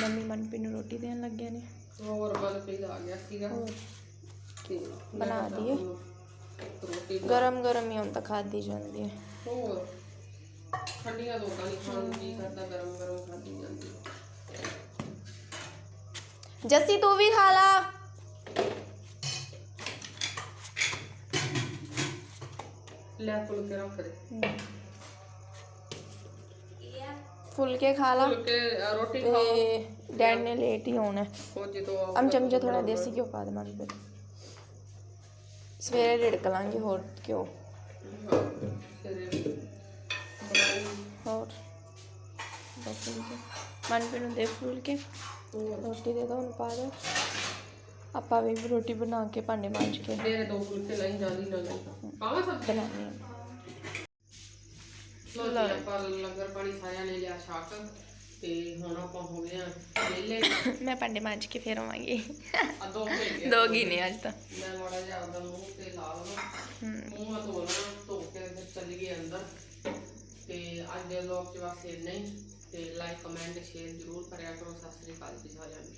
ਮੰਮੀ ਮਨਪ੍ਰੀਤ ਨੂੰ ਰੋਟੀ ਦੇਣ ਲੱਗੇ ਨੇ। ਹੋਰ ਬਲ ਪੀ ਆ ਗਿਆ ਸੀਗਾ। ਤੇ ਬਣਾ ਦਈਏ। ਰੋਟੀ ਗਰਮ ਗਰਮ ਹੀ ਹੁਣ ਤਾਂ ਖਾਦੀ ਜਾਂਦੀ ਹੈ। ਹੋਰ? ਠੰਡੀਆਂ ਦੋਕਾਂ ਨਹੀਂ ਖਾਣ ਨੂੰ ਜੀ ਕਰਦਾ ਗਰਮ ਗਰਮ ਖਾਦੀ ਜਾਂਦੀ। ਜੱਸੀ ਤੂੰ ਵੀ ਖਾ ਲਾ। ਲੈ ਫੁਲਕੇ ਰੱਖ ਦੇ। ਫੁਲਕੇ ਖਾ ਲਾ। ਫੁਲਕੇ ਅ, ਰੋਟੀ ਖਾਓ। ਤੇ ਡੈਡ ਨੇ ਲੇਟ ਹੀ ਆਉਣਾ। ਹੈ। ਉਹ ਜਦੋਂ ਅਮ ਚਮਚਾ ਥੋੜਾ ਦੇਸੀ ਘਿਓ ਪਾ ਦੇ ਮਨ ਫਿਰ। ਸਵੇਰੇ ਰਿੜਕ ਲਾਂਗੇ ਹੋਰ ਘਿਓ। ਹਾਂ, ਬਣਾਈ ਹੋਰ ਦੋ ਫੁਲਕੇ ਮਨਪ੍ਰੀਤ ਨੂੰ ਦੇ ਫੁਲਕੇ। ਹੋਰ ਰੋਟੀ ਦੇ ਦੋ ਉਹਨੂੰ ਪਾ ਦੇ। ਆਪਾਂ ਵੀ ਰੋਟੀ ਬਣਾ ਕੇ ਭਾਂਡੇ ਮਾਂਜ ਕੇ। ਮੇਰੇ ਦੋ ਫੁਲਕੇ ਲਈ ਜਾਂਦੀ ਨਾ ਲਈ। ਪਾਵਾਂ ਸਬਜ਼ੀ ਬਣਾਉਣੀ ਹੈ। ਲੋ ਜੀ ਆਪਾਂ ਲੰਗਰ ਪਾਣੀ ਸਾਰਿਆਂ ਨੇ ਲਿਆ ਛਕ। ਤੇ ਹੁਣ ਆਪਾਂ ਹੋ ਗਏ ਆ ਵਿਹਲੇ। ਮੈਂ ਭਾਂਡੇ ਮਾਂਜ ਕੇ ਫੇਰ ਆਵਾਂਗੀ। ਆ ਦੋ ਹੋ ਦੋ ਹੀ ਨੇ ਅੱਜ ਤਾਂ। ਮੈਂ ਮਾੜਾ ਜਿਹਾ ਆਪਦਾ ਮੂੰਹ ਤੇ ਲਾ ਲਵਾਂ। ਮੂੰਹ ਧੋ ਲਵਾਂ ਧੋ ਕੇ ਫਿਰ ਚੱਲ ਗਏ ਅੰਦਰ। ਤੇ ਅੱਜ ਦੇ ਵਲੌਗ ਚ ਬਸ ਇੰਨਾ ਹੀ। ਤੇ ਲਾਈਕ ਕਮੈਂਟ ਸ਼ੇਅਰ ਜ਼ਰੂਰ ਕਰਿਆ ਕਰੋ। ਸਤਿ ਸ੍ਰੀ ਅਕਾਲ ਜੀ ਸਾਰਿਆਂ ਨੂੰ।